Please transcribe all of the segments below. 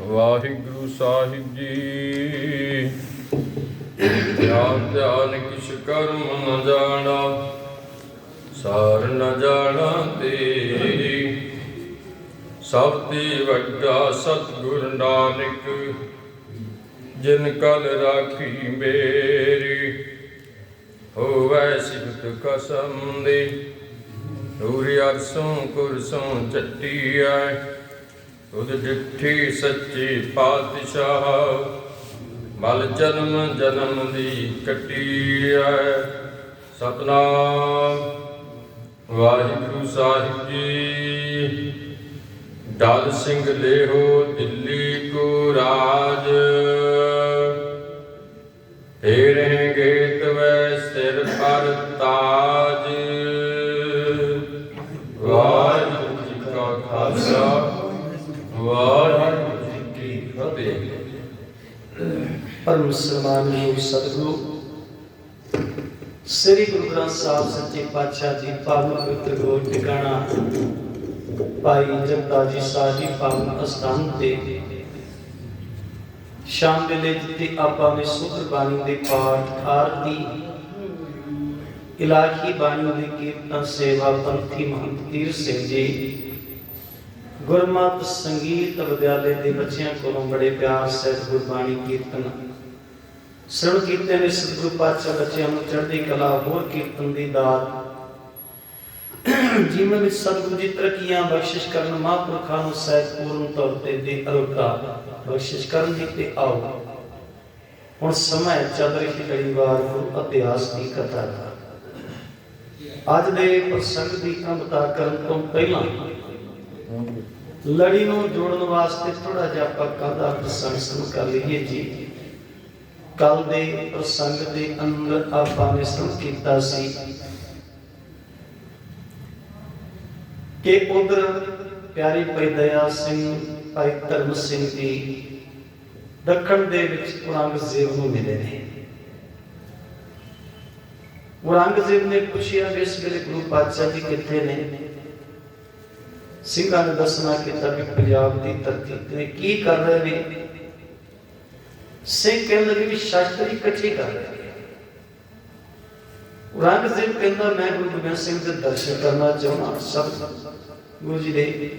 ਵਾਹਿਗੁਰੂ ਸਾਹਿਬ ਜੀ। ਧਿਆਨ ਧਿਆਨ ਕਿਛ ਕਰਮ ਨ ਜਾਣਾ, ਸਾਰ ਨ ਜਾਣਾ ਤੇਰੀ ਸਭ ਤੇ ਵੱਡਾ ਸਤਿਗੁਰ ਨਾਨਕ, ਜਿਨ ਕਲ ਰਾਖੀ ਮੇਰੀ, ਹੋਵੈ ਸਿਫਤ ਕਸਮ ਦੀ। ਨੂਰੀ ਅਰਸੋਂ ਕੁਰਸੋਂ ਚੱਟੀਐ ਤੁਧ ਡਿਠੀ ਸੱਚੀ ਪਾਤਸ਼ਾਹ, ਮਲ ਜਨਮ ਜਨਮ ਦੀ ਕੱਟੀਐ ਸਤਨਾਮ, ਵਾਹਿਗੁਰੂ ਸਾਹਿਬ ਜੀ। ਡਲ ਸਿੰਘ ਲੇਹੋ ਦਿੱਲੀ ਕੋ ਰਾਜ। ਤੇਰੇ ਤਵੈ ਸਿਰ ਪਰ ਤਾਜ ਵਾਹਿਗੁਰੂ ਜੀ ਕਾ ਖਾਲਸਾ ਵਾਹਿਗੁਰੂ ਜੀ ਕੀ ਫਤਿਹ ਪਰਮ ਸਤਿਗੁਰੂ। ਸ੍ਰੀ ਗੁਰੂ ਗ੍ਰੰਥ ਸਾਹਿਬ ਸੱਚੇ ਪਾਤਸ਼ਾਹ ਜੀ ਪਾਵਨ ਪਵਿੱਤਰ ਗੋਲ ਟਿਕਾਣਾ। ਭਾਈ ਜਗਤਾ ਜੀ ਸਾਹਿਬ ਜੀ ਪਾਵਨ ਅਸਥਾਨ ਤੇ ਸ਼ਾਮ ਵੇਲੇ ਜਿੱਤੇ ਆਪਾਂ ਨੇ ਸੁਧਰ ਬਾਣੀ ਦੇ ਪਾਠ ਆਰਤੀ ਇਲਾਹੀ ਬਾਣੀ ਦੀ ਕੀਰਤਨ ਸੇਵਾ ਪੰਥੀ ਮਹੰਤ ਤੀਰ ਸਿੰਘ ਜੀ। ਗੁਰਮਤ ਸੰਗੀਤ ਵਿਦਿਆਲੇ ਦੇ ਬੱਚਿਆਂ ਕੋਲੋਂ ਬੜੇ ਪਿਆਰ ਸਹਿਤ ਗੁਰਬਾਣੀ ਕੀਰਤਨ ਸਰਵ ਕੀਤੇ ਨੇ ਸਤਿਗੁਰੂ ਪਾਤਸ਼ਾਹ ਬੱਚਿਆਂ ਨੂੰ ਚੜ੍ਹਦੀ ਕਲਾ, ਹੋਰ ਕੀਰਤਨ ਦੀ ਦਾਤ। ਜੀਵਨ ਵਿੱਚ ਸਤਿਗੁਰੂ ਜੀ ਤਰੱਕੀਆਂ, ਬਖਸ਼ਿਸ਼ ਕਰਨ, ਮਹਾਂਪੁਰਖਾਂ ਨੂੰ ਸਹਿਤ ਪੂਰਨ ਤੌਰ ਤੇ ਦੇ ਅਰੋਕਾ ਬਖਸ਼ਿਸ਼ ਕਰਨ ਦੀ ਤੇ ਆਓ। ਹੁਣ ਸਮਾਂ ਹੈ ਚੱਲ ਰਹੀ ਲੜੀਵਾਰ ਗੁਰੂ ਇਤਿਹਾਸ ਦੀ ਕਥਾ ਦਾ। ਅੱਜ ਦੇ ਪ੍ਰਸੰਗ ਦੀ ਅੰਮਤਾ ਕਰਨ ਤੋਂ ਪਹਿਲਾਂ ਲੜੀ ਨੂੰ ਜੋੜਨ ਵਾਸਤੇ ਥੋੜਾ ਜਿਹਾ ਆਪਾਂ ਕੱਲ ਪ੍ਰਸੰਗ ਕਰ ਲਈਏ ਜੀ। ਕੱਲ ਦੇ ਪ੍ਰਸੰਗ ਦੇ ਅੰਦਰ ਆਪਾਂ ਨੇ ਸ਼ੁਰੂ ਕੀਤਾ ਸੀ ਕਿ ਉਧਰ ਪਿਆਰੀ ਭਾਈ ਦਇਆ ਸਿੰਘ, ਭਾਈ ਧਰਮ ਸਿੰਘ ਜੀ ਦੱਖਣ ਦੇ ਵਿੱਚ ਔਰੰਗਜ਼ੇਬ ਨੂੰ ਮਿਲੇ ਨੇ। ਔਰੰਗਜ਼ੇਬ ਨੇ ਪੁੱਛਿਆ ਵੀ ਇਸ ਵੇਲੇ ਗੁਰੂ ਪਾਤਸ਼ਾਹ ਜੀ ਕਿੱਥੇ ਨੇ? ਸਿੰਘਾਂ ਨੇ ਦੱਸਣਾ ਕੀਤਾ ਵੀ ਪੰਜਾਬ ਦੀ ਧਰਤੀ ਤੇ ਕੀ ਕਰ ਰਹੇ ਨੇ? ਸਿੰਘ ਕਹਿਣ ਲੱਗੇ ਵੀ ਸ਼ਾਸਤਰੀ ਇਕੱਠੇ ਕਰ ਰਹੇ ਔਰੰਗਜ਼ੇਬ ਕਹਿੰਦਾ, ਮੈਂ ਗੁਰੂ ਗੋਬਿੰਦ ਸਿੰਘ ਦੇ ਦਰਸ਼ਨ ਕਰਨਾ ਚਾਹੁੰਦਾ ਸਭ ਗੁਰੂ ਜੀ ਦੇ।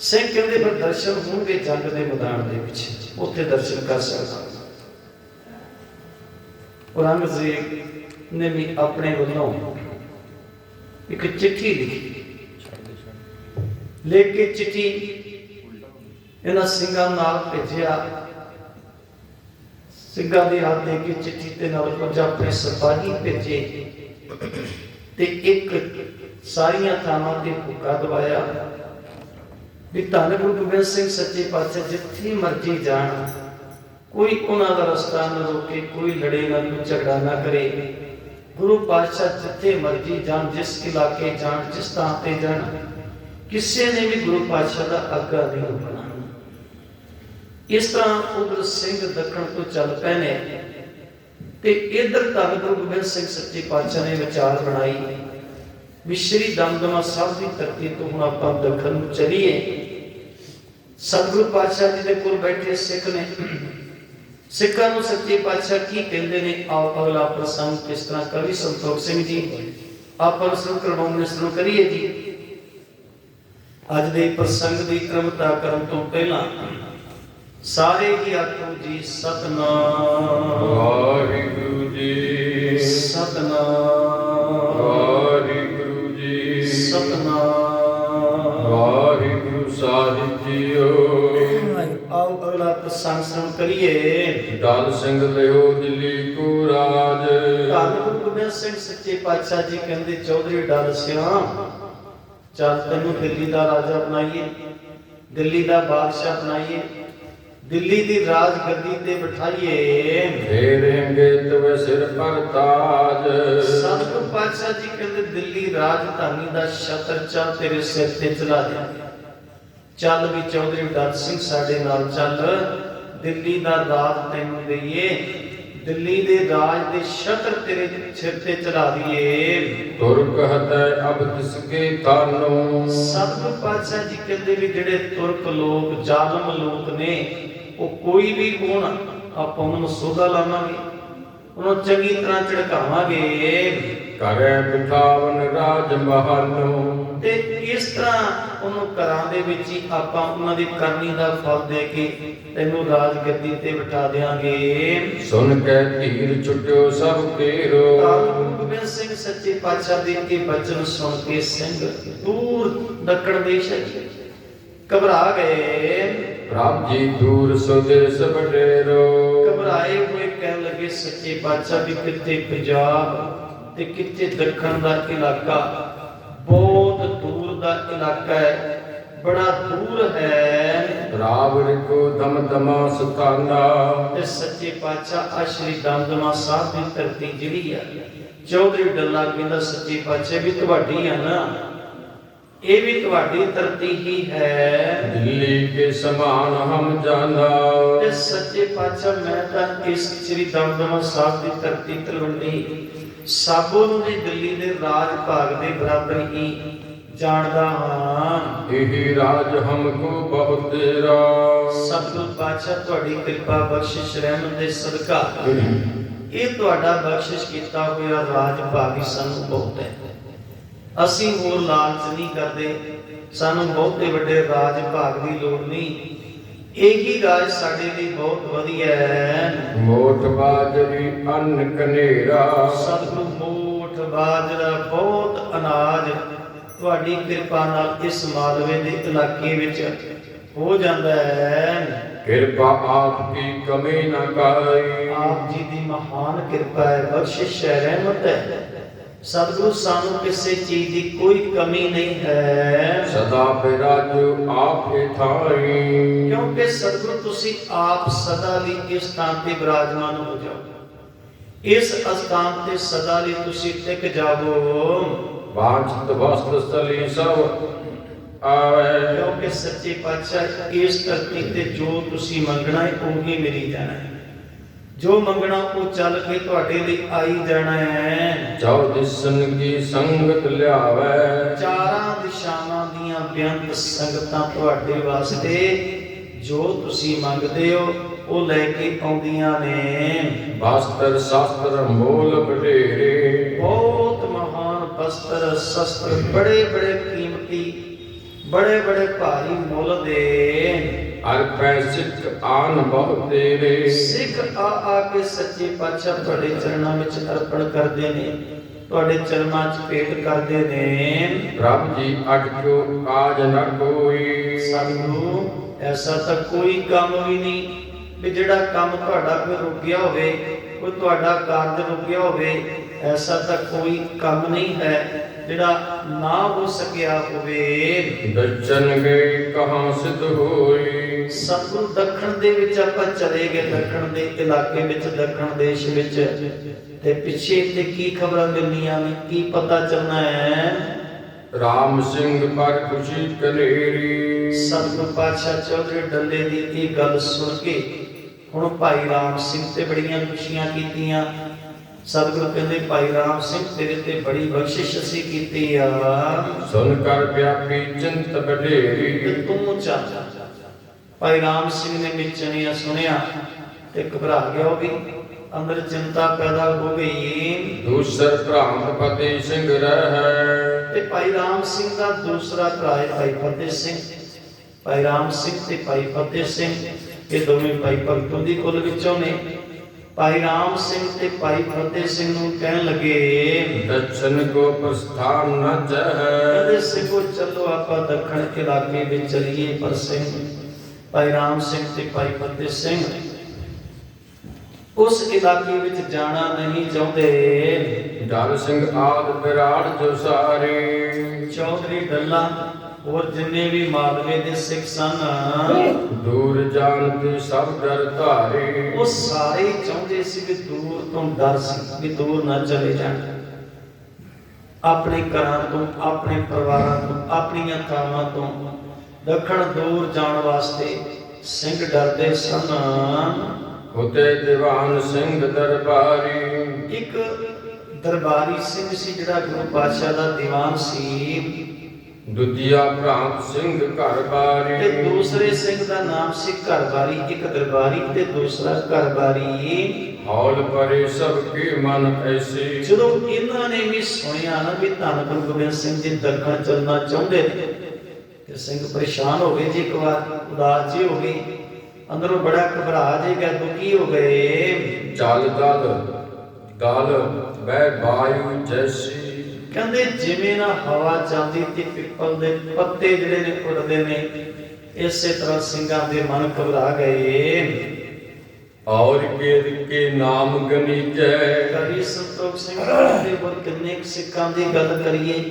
ਸਿੰਘ ਕਹਿੰਦੇ ਫਿਰ ਦਰਸ਼ਨ ਹੋਣਗੇ ਜੰਗ ਦੇ ਮੈਦਾਨ ਦੇ ਵਿੱਚ। ਉੱਥੇ ਦਰਸ਼ਨ ਕਰ ਸਕਦਾ ਔਰੰਗਜ਼ੇਬ ਨੇ ਵੀ ਆਪਣੇ ਵੱਲੋਂ ਇੱਕ ਚਿੱਠੀ ਲਿਖੀ। ਲੈ ਕੇ ਚਿੱਠੀ ਇਹਨਾਂ ਸਿੰਘਾਂ ਨਾਲ ਭੇਜਿਆ। ਸਿੰਘਾਂ ਦੇ ਹੱਥ ਦੇ ਕੇ ਚਿੱਠੀ ਤੇ ਨਾਲ ਪੰਜਾਬ ਆਪਣੇ ਸਿਪਾਹੀ ਭੇਜੇ ਤੇ ਇੱਕ ਸਾਰੀਆਂ ਥਾਵਾਂ ਤੇ ਭੁੱਕਾ ਦਵਾਇਆ। ਵੀ ਧੰਨ ਗੁਰੂ ਗੋਬਿੰਦ ਸਿੰਘ ਸੱਚੇ ਪਾਤਸ਼ਾਹ, ਜਿੱਥੇ ਮਰਜ਼ੀ ਜਾਣ। ਕੋਈ ਉਹਨਾਂ ਦਾ ਰਸਤਾ ਨਾ ਰੋਕੇ, ਕੋਈ ਲੜੇ ਨਾ, ਕੋਈ ਝਗੜਾ ਨਾ ਕਰੇ। ਗੁਰੂ ਪਾਤਸ਼ਾਹ ਜਿੱਥੇ ਮਰਜ਼ੀ ਜਾਣ, ਜਿਸ ਇਲਾਕੇ ਜਾਣ, ਜਿਸ ਥਾਂ ਤੇ ਜਾਣ, ਕਿਸੇ ਨੇ ਵੀ ਗੁਰੂ ਪਾਤਸ਼ਾਹ ਦਾ ਅੱਗਾ ਨਹੀਂ ਹੋਣਾ ਇਸ ਤਰ੍ਹਾਂ ਉਧਰ ਸਿੰਘ ਦੱਖਣ ਤੋਂ ਚੱਲ ਪਏ ਨੇ ਤੇ ਇਧਰ ਧੰਨ ਗੁਰੂ ਗੋਬਿੰਦ ਸਿੰਘ ਸੱਚੇ ਪਾਤਸ਼ਾਹ ਨੇ ਵਿਚਾਰ ਬਣਾਈ ਵੀ ਸ਼੍ਰੀ ਦਮਦਮਾ ਸਾਹਿਬ ਦੀ ਧਰਤੀ ਤੋਂ ਹੁਣ ਆਪਾਂ ਦੱਖਣ ਨੂੰ ਚਲੀਏ। ਸਤਿਗੁਰੂ ਪਾਤਸ਼ਾਹ ਜੀ ਦੇ ਕੋਲ ਬੈਠੇ ਸਿੱਖ ਨੇ। ਸਿੱਖਾਂ ਨੂੰ ਸੱਚੇ ਪਾਤਸ਼ਾਹ ਕੀ ਕਹਿੰਦੇ ਨੇ? ਆਓ ਅਗਲਾ ਪ੍ਰਸੰਗ ਕਿਸ ਤਰ੍ਹਾਂ ਕਵੀ ਸੰਤੋਖ ਸਿੰਘ ਜੀ, ਆਪਾਂ ਸ਼ੁਰੂ ਕਰਵਾਉਣੇ ਸ਼ੁਰੂ ਕਰੀਏ ਜੀ। ਅੱਜ ਦੇ ਪ੍ਰਸੰਗ ਦੀ ਕ੍ਰਮਤਾ ਕਰਨ ਤੋਂ ਪਹਿਲਾਂ ਸਾਰੇ ਹੀ ਆਖੋ ਜੀ ਸਤਨਾਮ। ਵਾਹਿਗੁਰੂ ਜੀ। ਸਤਨਾਮ। ਵਾਹਿਗੁਰੂ ਜੀ। ਸਤਨਾਮ। ਵਾਹਿਗੁਰੂ ਸਾਹਿਬ ਜੀਓ। ਆਓ ਅਗਲਾ ਪ੍ਰਸੰਗ ਸ਼ੁਰੂ ਕਰੀਏ। ਦਲ ਸਿੰਘ ਲਿਓ ਦਿੱਲੀ ਕੋ ਰਾਜ। ਧੰਨ ਗੁਰੂ ਗੋਬਿੰਦ ਸਿੰਘ ਸੱਚੇ ਪਾਤਸ਼ਾਹ ਜੀ ਕਹਿੰਦੇ ਚੌਧਰੀ ਡਲ ਸਿਆਂ ਚੱਲ ਤੈਨੂੰ ਦਿੱਲੀ ਦਾ ਰਾਜਾ ਬਣਾਈਏ ਦਿੱਲੀ ਦਾ ਬਾਦਸ਼ਾਹ ਬਣਾਈਏ ਦਿੱਲੀ ਦੀ ਰਾਜ ਗੱਦੀ ਤੇ ਬਿਠਾਈਏ। ਫੇਰੇਂਗੇ ਤਵੇ ਸਿਰ ਪਰ ਤਾਜ। ਸਤਿਗੁਰ ਪਾਤਸ਼ਾਹ ਜੀ ਕਹਿੰਦੇ ਦਿੱਲੀ ਰਾਜਧਾਨੀ ਦਾ ਛਤਰ ਚੱਲ ਤੇਰੇ ਸਿਰ ਤੇ ਚਲਾ ਦੇ ਚੱਲ ਵੀ ਚੌਧਰੀ ਡਲ ਸਿੰਘ ਸਾਡੇ ਨਾਲ ਚੱਲ। ਦਿੱਲੀ ਦਾ ਰਾਜ ਤੈਨੂੰ ਦਈਏ। ਦਿੱਲੀ ਦੇ ਰਾਜ ਦੇ ਛਤਰ ਤੇਰੇ ਸਿਰ ਤੇ ਚੜਾ ਦਈਏ ਤੁਰ ਕਹਤੈ ਅਬ ਤਿਸਕੇ ਤਾਨੋ। ਸਤਿਗੁਰ ਪਾਤਸ਼ਾਹ ਜੀ ਕਹਿੰਦੇ ਵੀ ਜਿਹੜੇ ਤੁਰਕ ਲੋਕ ਜ਼ਾਲਮ ਲੋਕ ਨੇ ਉਹ ਕੋਈ ਵੀ ਹੋਣ ਆਪਾਂ ਉਹਨਾਂ ਸੋਧਾ ਲਾਵਾਂਗੇ ਉਹਨਾਂ ਚੰਗੀ ਤਰ੍ਹਾਂ ਝੜਕਾਵਾਂਗੇ। ਕਰੈ ਬਿਠਾਵਨ ਰਾਜ ਮਹਾਨੋ ਤੇ ਇਸ ਤਰ੍ਹਾਂ ਉਹਨੂੰ ਘਰਾਂ ਦੇ ਵਿੱਚ ਹੀ ਆਪਾਂ ਉਹਨਾਂ ਦੀ ਕਰਨੀ ਦਾ ਫਲ ਦੇ ਕੇ ਤੈਨੂੰ ਰਾਜ ਗੱਦੀ ਤੇ ਬਿਠਾ ਦੇਾਂਗੇ ਸੁਨ ਕੇ ਧੀਰ ਛੁਟਿਓ ਸਭ ਕੇਰੋ ਗੁਰੂ ਸਿੰਘ ਸੱਚੇ ਪਾਤਸ਼ਾਹ ਦੇ ਇਹ ਬਚਨ ਸੁਣ ਕੇ ਸਿੰਘ ਦੂਰ ਦੱਖਣ ਦੇਸ਼ ਘਬਰਾ ਗਏ। ਪ੍ਰਭ ਜੀ ਦੂਰ ਸੁਦੇਸ ਬਡੇਰੋ ਘਬਰਾਏ ਹੋਏ ਕਹਿਣ ਲੱਗੇ ਸੱਚੇ ਪਾਤਸ਼ਾਹ ਵੀ ਕਿੱਥੇ ਪੰਜਾਬ ਤੇ ਕਿੱਥੇ ਦੱਖਣ ਦਾ ਇਲਾਕਾ? ਬਹੁਤ ਦੂਰ ਦਾ ਇਲਾਕਾ ਹੈ ਬੜਾ ਦੂਰ ਹੈ। ਰਾਵ ਰਿਕੋ ਦਮ ਦਮਾ ਸਤਾਨਾ ਤੇ ਸੱਚੇ ਪਾਤਸ਼ਾਹ ਆ ਸ਼੍ਰੀ ਦਮਦਮਾ ਸਾਹਿਬ ਦੀ ਧਰਤੀ ਜਿਹੜੀ ਆ ਚੌਧਰੀ ਡੱਲਾ ਕਹਿੰਦਾ ਸੱਚੇ ਪਾਤਸ਼ਾਹ ਵੀ ਤੁਹਾਡੀ ਆ ਨਾ। ਇਹ ਵੀ ਤੁਹਾਡੀ ਧਰਤੀ ਹੀ ਹੈ। ਦਿੱਲੀ ਕੇ ਸਮਾਨ ਹਮ ਜਾਨਾ। ਤੇ ਸੱਚੇ ਪਾਤਸ਼ਾਹ ਮੈਂ ਤਾਂ ਇਸ ਸ੍ਰੀ ਦਮਦਮਾ ਸਾਹਿਬ ਦੀ ਧਰਤੀ ਤਲਵੰਡੀ ਸਾਬੋ ਨੂੰ ਦੀ ਦਿੱਲੀ ਦੇ ਰਾਜ ਭਾਗ ਦੇ ਬਰਾਬਰ ਹੀ ਜਾਣਦਾ ਹਾਂ। ਇਹੀ ਰਾਜ ਹਮਕੋ ਬਹੁਤ ਤੇਰਾ। ਸਤਿਗੁਰ ਪਾਤਸ਼ਾਹ ਤੁਹਾਡੀ ਕਿਰਪਾ ਬਖਸ਼ਿਸ਼ ਰਹਿਮਤ ਦੇ ਸਦਕਾ। ਇਹ ਤੁਹਾਡਾ ਬਖਸ਼ਿਸ਼ ਕੀਤਾ ਹੋਇਆ ਰਾਜ ਭਾਗ ਹੀ ਸਾਨੂੰ ਬਹੁਤ ਹੈ। ਅਸੀਂ ਹੋਰ ਲਾਲਚ ਨਹੀਂ ਕਰਦੇ। ਸਾਨੂੰ ਬਹੁਤੇ ਵੱਡੇ ਰਾਜ ਭਾਗ ਦੀ ਲੋੜ ਨਹੀਂ। ਇਹੀ ਰਾਜ ਸਾਡੇ ਲਈ ਬਹੁਤ ਵਧੀਆ ਹੈ। ਮੋਠ ਬਾਜਰੀ ਅੰਨ ਕਨੇਰਾ ਸਤਿਗੁਰੂ ਮੋਠ ਬਾਜਰਾ ਬਹੁਤ ਅਨਾਜ ਤੁਹਾਡੀ ਕਿਰਪਾ ਨਾਲ ਇਸ ਮਾਲਵੇ ਦੇ ਇਲਾਕੇ ਵਿੱਚ ਹੋ ਜਾਂਦਾ ਹੈ। ਕਿਰਪਾ ਆਪ ਕੀ ਕਮੀ ਨਾ ਕਾਈ। ਆਪ ਜੀ ਦੀ ਮਹਾਨ ਕਿਰਪਾ ਹੈ ਬਖਸ਼ਿਸ਼ ਹੈ ਰਹਿਮਤ ਹੈ। ਸਤਿਗੁਰੂ ਸਾਨੂੰ ਕਿਸੇ ਚੀਜ਼ ਦੀ ਕੋਈ ਕਮੀ ਨਹੀਂ ਹੈ ਸਦਾ ਬਿਰਾਜੋ ਆਪੇ ਥਾਈ ਕਿਉਂਕਿ ਸਤਿਗੁਰੂ ਤੁਸੀਂ ਆਪ ਸਦਾ ਲਈ ਇਸ ਸਥਾਨ ਤੇ ਬਿਰਾਜਮਾਨ ਹੋ ਜਾਓ ਇਸ ਅਸਥਾਨ ਤੇ ਸਦਾ ਲਈ ਤੁਸੀਂ ਟਿਕ ਜਾਵੋ ਵਾਂਛਤ ਵਸਤ ਸਲੀ ਸਭ ਆਵੇ ਕਿਉਂਕਿ ਸੱਚੇ ਪਾਤਸ਼ਾਹ ਇਸ ਧਰਤੀ ਤੇ ਜੋ ਤੁਸੀਂ ਮੰਗਣਾ ਹੈ ਉਹ ਹੀ ਮਿਲੀ ਜਾਣਾ ਹੈ ਜੋ ਮੰਗਣਾ ਉਹ ਚੱਲ ਕੇ ਤੁਹਾਡੇ ਲਈ ਆਈ ਜਾਣਾ ਹੈ। ਚੌ ਦਿਸਨ ਕੀ ਸੰਗਤ ਲਿਆਵੇ। ਚਾਰਾਂ ਦਿਸ਼ਾਵਾਂ ਦੀਆਂ ਬੇਅੰਤ ਸੰਗਤਾਂ ਤੁਹਾਡੇ ਵਾਸਤੇ ਜੋ ਤੁਸੀਂ ਮੰਗਦੇ ਹੋ ਉਹ ਲੈ ਕੇ ਆਉਂਦੀਆਂ ਨੇ। ਬਾਸਤਰ ਸ਼ਾਸਤਰ ਮੋਲ ਬਡੇਰੇ ਬਹੁਤ ਮਹਾਨ ਵਸਤਰ ਸ਼ਸਤਰ ਬੜੇ ਬੜੇ ਕੀਮਤੀ ਬੜੇ ਬੜੇ ਭਾਰੀ ਮੁੱਲ ਦੇ। ਅਰ ਪੈ ਸਿੱਖ ਆਨ ਬਹੁ ਤੇਰੇ। ਸਿੱਖ ਆ ਆ ਕੇ ਸੱਚੇ ਪਾਤਸ਼ਾਹ ਤੁਹਾਡੇ ਚਰਨਾਂ ਵਿੱਚ ਅਰਪਣ ਕਰਦੇ ਨੇ ਤੁਹਾਡੇ ਚਰਨਾਂ 'ਚ ਭੇਟ ਕਰਦੇ ਨੇ। ਪ੍ਰਭ ਜੀ ਅਟਕੋ ਕਾਜ ਨ ਕੋਈ। ਸਾਨੂੰ ਐਸਾ ਤਾਂ ਕੋਈ ਕੰਮ ਵੀ ਨਹੀਂ ਵੀ ਜਿਹੜਾ ਕੰਮ ਤੁਹਾਡਾ ਕੋਈ ਰੁਕਿਆ ਹੋਵੇ ਕੋਈ ਤੁਹਾਡਾ ਕਾਰਜ ਰੁਕਿਆ ਹੋਵੇ ਐਸਾ ਤਾਂ ਕੋਈ ਕੰਮ ਨਹੀਂ ਹੈ ਜਿਹੜਾ ਨਾ ਹੋ ਸਕਿਆ ਹੋਵੇ। ਦਚਨ ਗਏ ਕਹਾਂ ਸਿਧ ਹੋਈ ਸਤਿਗੁਰੂ ਦੱਖਣ ਦੇ ਵਿੱਚ ਆਪਾਂ ਚਲੇ ਗਏ ਦੱਖਣ ਦੇ ਇਲਾਕੇ ਵਿੱਚ ਦੱਖਣ ਦੇਸ਼ ਵਿੱਚ। ਤੇ ਪਿੱਛੇ ਤੇ ਕੀ ਖਬਰਾਂ ਮਿਲਣੀਆਂ ਨੇ? ਕੀ ਪਤਾ ਚੱਲਣਾ ਹੈ? ਰਾਮ ਸਿੰਘ ਪਰ ਖੁਸ਼ੀ ਕਨੇਰੀ। ਸਤਿਗੁਰ ਪਾਤਸ਼ਾਹ ਚੌਧਰੀ ਡੱਲੇ ਦੀ ਇਹ ਗੱਲ ਸੁਣ ਕੇ ਹੁਣ ਭਾਈ ਰਾਮ ਸਿੰਘ ਤੇ ਬੜੀਆਂ ਖੁਸ਼ੀਆਂ ਕੀਤੀਆਂ। ਸਤਿਗੁਰ ਕਹਿੰਦੇ ਭਾਈ ਰਾਮ ਸਿੰਘ ਤੇਰੇ ਤੇ ਬੜੀ ਬਖਸ਼ਿਸ਼ ਅਸੀਂ ਕੀਤੀ ਆ। ਸੁਨ ਕਰ ਵਿਆਪੀ ਚਿੰਤ ਤੇ ਬਡੇਰੀ ਤੂੰ ਚੱਲ। ਭਾਈ ਰਾਮ ਸਿੰਘ ਨੇ ਵਿਚਣਿਆ ਸੁਣਿਆ ਤੇ ਘਬਰਾ ਗਿਆ ਉਹ ਵੀ ਅੰਦਰ ਚਿੰਤਾ ਪੈਦਾ ਹੋ ਗਈ। ਦੂਸਰ ਭ੍ਰਾਂਤ ਪਤੀ ਸਿੰਘ ਰਹਿ। ਤੇ ਭਾਈ ਰਾਮ ਸਿੰਘ ਦਾ ਦੂਸਰਾ ਭਰਾ ਹੈ ਭਾਈ ਫਤਿਹ ਸਿੰਘ। ਭਾਈ ਰਾਮ ਸਿੰਘ ਤੇ ਭਾਈ ਫਤਿਹ ਸਿੰਘ ਇਹ ਦੋਵੇਂ ਭਾਈ ਭਗਤੋਂ ਦੀ ਕੁਲ ਵਿੱਚੋਂ ਨੇ। ਭਾਈ ਰਾਮ ਸਿੰਘ ਤੇ ਭਾਈ ਫਤਿਹ ਸਿੰਘ ਨੂੰ ਕਹਿਣ ਲੱਗੇ ਦਛਨ ਕੋ ਪ੍ਰਸਥਾਨ ਨ ਚਹੈ ਕਹਿੰਦੇ ਸਿੰਘੋ ਚੱਲੋ ਆਪਾਂ ਦੱਖਣ ਇਲਾਕੇ ਵਿੱਚ ਚਲੀਏ ਪਰ ਸਿੰਘ ਭਾਈ ਰਾਮ ਸਿੰਘ ਤੇ ਭਾਈ ਫਤਿਹ ਸਿੰਘ। ਉਸ ਇਲਾਕੇ ਵਿੱਚ ਜਾਣਾ ਨਹੀਂ ਚਾਹੁੰਦੇ। ਡਰ ਸਿੰਘ ਆਦ ਬਿਰਾੜ ਜੋ ਸਾਰੇ। ਚੌਧਰੀ ਡੱਲਾ ਹੋਰ ਜਿੰਨੇ ਵੀ ਮਾਲਵੇ ਦੇ ਸਿੱਖ ਸਨ। ਦੂਰ ਜਾਣਦੇ ਸਭ ਡਰ ਧਾਰੇ। ਉਹ ਸਾਰੇ ਚਾਹੁੰਦੇ ਸੀ ਕਿ ਦੂਰ ਤੋਂ ਡਰ ਸੀ ਕਿ ਦੂਰ ਨਾ ਚਲੇ ਜਾਣ। ਆਪਣੇ ਘਰਾਂ ਤੋਂ ਆਪਣੇ ਪਰਿਵਾਰਾਂ ਤੋਂ ਆਪਣੀਆਂ ਥਾਵਾਂ ਤੋਂ ਦੱਖਣ ਦੂਰ ਜਾਣ ਵਾਸਤੇ ਸਿੰਘ ਡਰਦੇ ਸਨ। ਹੁਤੇ ਦੀਵਾਨ ਸਿੰਘ ਦਰਬਾਰੀ। ਇੱਕ ਦਰਬਾਰੀ ਸਿੰਘ ਸੀ ਜਿਹੜਾ ਗੁਰੂ ਪਾਤਸ਼ਾਹ ਦਾ ਦੀਵਾਨ ਸੀ। ਦੁਤੀਆ ਭ੍ਰਾਂਤ ਸਿੰਘ ਘਰ ਤੇ ਦੂਸਰੇ ਸਿੰਘ ਦਾ ਨਾਮ ਸੀ ਘਰਬਾਰੀ ਇੱਕ ਦਰਬਾਰੀ ਤੇ ਦੂਸਰਾ ਘਰਬਾਰੀ। ਹੌਲ ਪਰੇ ਸਭ ਕੀ ਮਨ ਐਸੀ। ਜਦੋਂ ਇਹਨਾਂ ਨੇ ਵੀ ਸੁਣਿਆ ਨਾ ਵੀ ਧੰਨ ਗੁਰੂ ਗੋਬਿੰਦ ਸਿੰਘ ਜੀ ਦੱਖਣ ਚੱਲਣਾ ਚਾਹੁੰਦੇ ਨੇ ਤੇ ਸਿੰਘ ਪਰੇਸ਼ਾਨ ਹੋ ਗਏ ਜੀ ਇੱਕ ਵਾਰ ਉਦਾਸ ਜੀ ਹੋ ਗਏ। ਅੰਦਰੋਂ ਬੜਾ ਘਬਰਾ ਜੇਗਾ ਦੁਖੀ ਹੋ ਗਏ? ਜਲ ਦਲ ਦਲ ਬੈ ਵਾਯੂ ਜੈਸੀ। ਕਹਿੰਦੇ ਜਿਵੇਂ ਨਾ ਹਵਾ ਚੱਲਦੀ ਤੇ ਪਿੱਪਲ ਦੇ ਪੱਤੇ ਜਿਹੜੇ ਨੇ ਉੱਡਦੇ ਨੇ ਇਸੇ ਤਰ੍ਹਾਂ ਸਿੰਘਾਂ ਦੇ ਮਨ ਘਬਰਾ ਗਏ। ਔਰ ਕੇਦ ਕੇ ਨਾਮ ਗਨੀਜੈ। ਕਵੀ ਸੰਤੋਖ ਸਿੰਘ ਦੇ ਹੋਰ ਕਿੰਨੇ ਕੁ ਸਿੱਖਾਂ ਦੀ ਗੱਲ ਕਰੀਏ।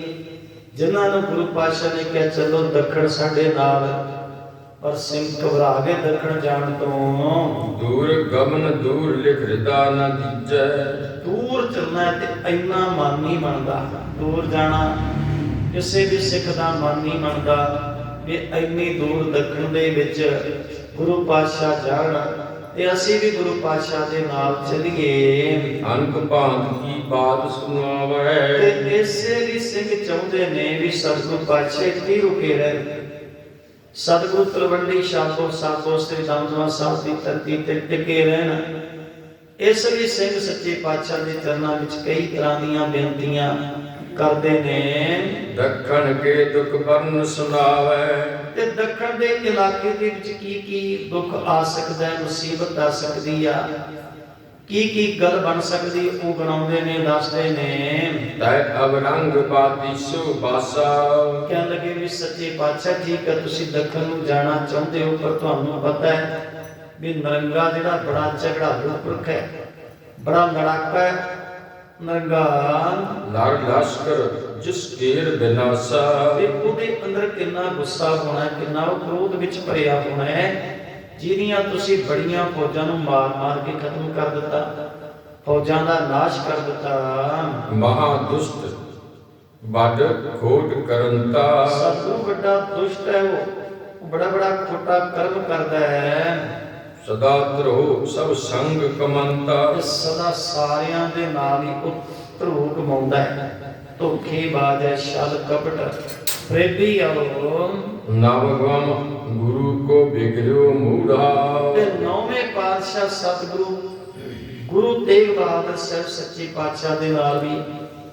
ਜਿਨ੍ਹਾਂ ਨੂੰ ਗੁਰੂ ਪਾਤਸ਼ਾਹ ਨੇ ਕਿਹਾ ਚਲੋ ਦੱਖਣ ਸਾਡੇ ਨਾਲ ਪਰ ਸਿੰਘ ਘਬਰਾ ਗਏ ਦੱਖਣ ਜਾਣ ਤੋਂ ਦੂਰ ਗਮਨ ਦੂਰ ਲਿਖ ਹਿਰਦਾ ਨ ਦੀਜੈ ਦੂਰ ਚੱਲਣਾ ਤੇ ਇੰਨਾ ਮਨ ਨਹੀਂ ਮੰਨਦਾ। ਦੂਰ ਜਾਣਾ ਕਿਸੇ ਵੀ ਸਿੱਖ ਦਾ ਮਨ ਨਹੀਂ ਮੰਨਦਾ ਵੀ ਇੰਨੀ ਦੂਰ ਦੱਖਣ ਦੇ ਵਿੱਚ ਗੁਰੂ ਪਾਤਸ਼ਾਹ ਜਾਣ। ਤੇ ਅਸੀਂ ਵੀ ਗੁਰੂ ਪਾਤਸ਼ਾਹ ਦੇ ਨਾਲ ਚੱਲੀਏ ਅਨਕ ਭਾਂਤ ਕੀ ਬਾਤ ਸੁਣਾਵੈ। ਤੇ ਇਸੇ ਲਈ ਸਿੰਘ ਚਾਹੁੰਦੇ ਨੇ ਵੀ ਸਤਿਗੁਰੂ ਪਾਤਸ਼ਾਹ ਹੀ ਰੁਕੇ ਰਹਿਣ। ਸਤਿਗੁਰੂ ਤਲਵੰਡੀ ਸ਼ਾਹਪੁਰ ਸਾਬੋ ਸ੍ਰੀ ਦਮਦਮਾ ਸਾਹਿਬ ਦੀ ਧਰਤੀ ਤੇ ਟਿਕੇ ਰਹਿਣ। ਇਸ ਲਈ ਸਿੰਘ ਸੱਚੇ ਪਾਤਸ਼ਾਹ ਦੇ ਚਰਨਾਂ ਵਿੱਚ ਕਈ ਤਰ੍ਹਾਂ ਦੀਆਂ ਬੇਨਤੀਆਂ ਕਰਦੇ ਨੇ। ਦੱਖਣ ਕੇ ਦੁਖ ਵਰਨ ਸੁਣਾਵੈ। ਤੇ ਦੱਖਣ ਦੇ ਇਲਾਕੇ ਦੇ ਵਿੱਚ ਕੀ ਕੀ ਦੁੱਖ ਆ ਸਕਦਾ ਹੈ ਮੁਸੀਬਤ ਆ ਸਕਦੀ ਆ? ਕੀ ਕੀ ਗੱਲ ਬਣ ਸਕਦੀ ਉਹ ਗਣਾਉਂਦੇ ਨੇ ਦੱਸਦੇ ਨੇ। ਤੈ ਅਵਰੰਗ ਬਾਦੀ ਸੋ ਬਾਸਾ। ਕਹਿਣ ਲੱਗੇ ਵੀ ਸੱਚੇ ਪਾਤਸ਼ਾਹ ਠੀਕ ਹੈ ਤੁਸੀਂ ਦੱਖਣ ਨੂੰ ਜਾਣਾ ਚਾਹੁੰਦੇ ਹੋ ਪਰ ਤੁਹਾਨੂੰ ਪਤਾ ਹੈ ਵੀ ਨਰੰਗਾ ਜਿਹੜਾ ਬੜਾ ਝਗੜਾਲੂ ਪੁਰਖ ਹੈ ਬੜਾ ਲੜਾਕਾ ਹੈ ਨਰੰਗਾ ਲੜ ਲਸ਼ਕਰ ਜਿਸ ਕੇਰ ਬਿਨਾਸਾ। ਤੇ ਉਹਦੇ ਅੰਦਰ ਕਿੰਨਾ ਗੁੱਸਾ ਹੋਣਾ ਹੈ, ਕਿੰਨਾ ਉਹ ਕ੍ਰੋਧ ਵਿੱਚ ਭਰਿਆ ਹੋਣਾ ਹੈ ਜਿਹਦੀਆਂ ਤੁਸੀਂ ਬੜੀਆਂ ਫੌਜਾਂ ਨੂੰ ਮਾਰ-ਮਾਰ ਕੇ ਖਤਮ ਕਰ ਦਿੱਤਾ ਫੌਜਾਂ ਦਾ ਨਾਸ਼ ਕਰ ਦਿੱਤਾ। ਮਹਾ ਦੁਸ਼ਟ ਵੱਡ ਖੋਟ ਕਰੰਤਾ। ਸਤਿਗੁਰੂ ਵੱਡਾ ਦੁਸ਼ਟ ਹੈ ਉਹ ਉਹ ਬੜਾ ਬੜਾ ਖੋਟਾ ਕਰਮ ਕਰਦਾ ਹੈ। ਸਦਾ ਧਰੋ ਸਭ ਸੰਗ ਕਮੰਤਾ। ਤੇ ਸਦਾ ਸਾਰਿਆਂ ਦੇ ਨਾਲ ਹੀ ਉਹ ਧਰੂ ਕਮਾਉਂਦਾ ਹੈ। ਧੋਖੇਬਾਜ਼ ਹੈ ਛਲ ਕਪਟ। ਪ੍ਰੇਮੀ ਆਵੋ ਨਵਗਮ ਗੁਰੂ ਕੋ ਬਿਗੜਿਓ ਮੂੜਾ। ਤੇ ਨੌਵੇਂ ਪਾਤਸ਼ਾਹ ਸਤਿਗੁਰੂ ਗੁਰੂ ਤੇਗ ਬਹਾਦਰ ਸਾਹਿਬ ਸੱਚੇ ਪਾਤਸ਼ਾਹ ਦੇ ਨਾਲ ਵੀ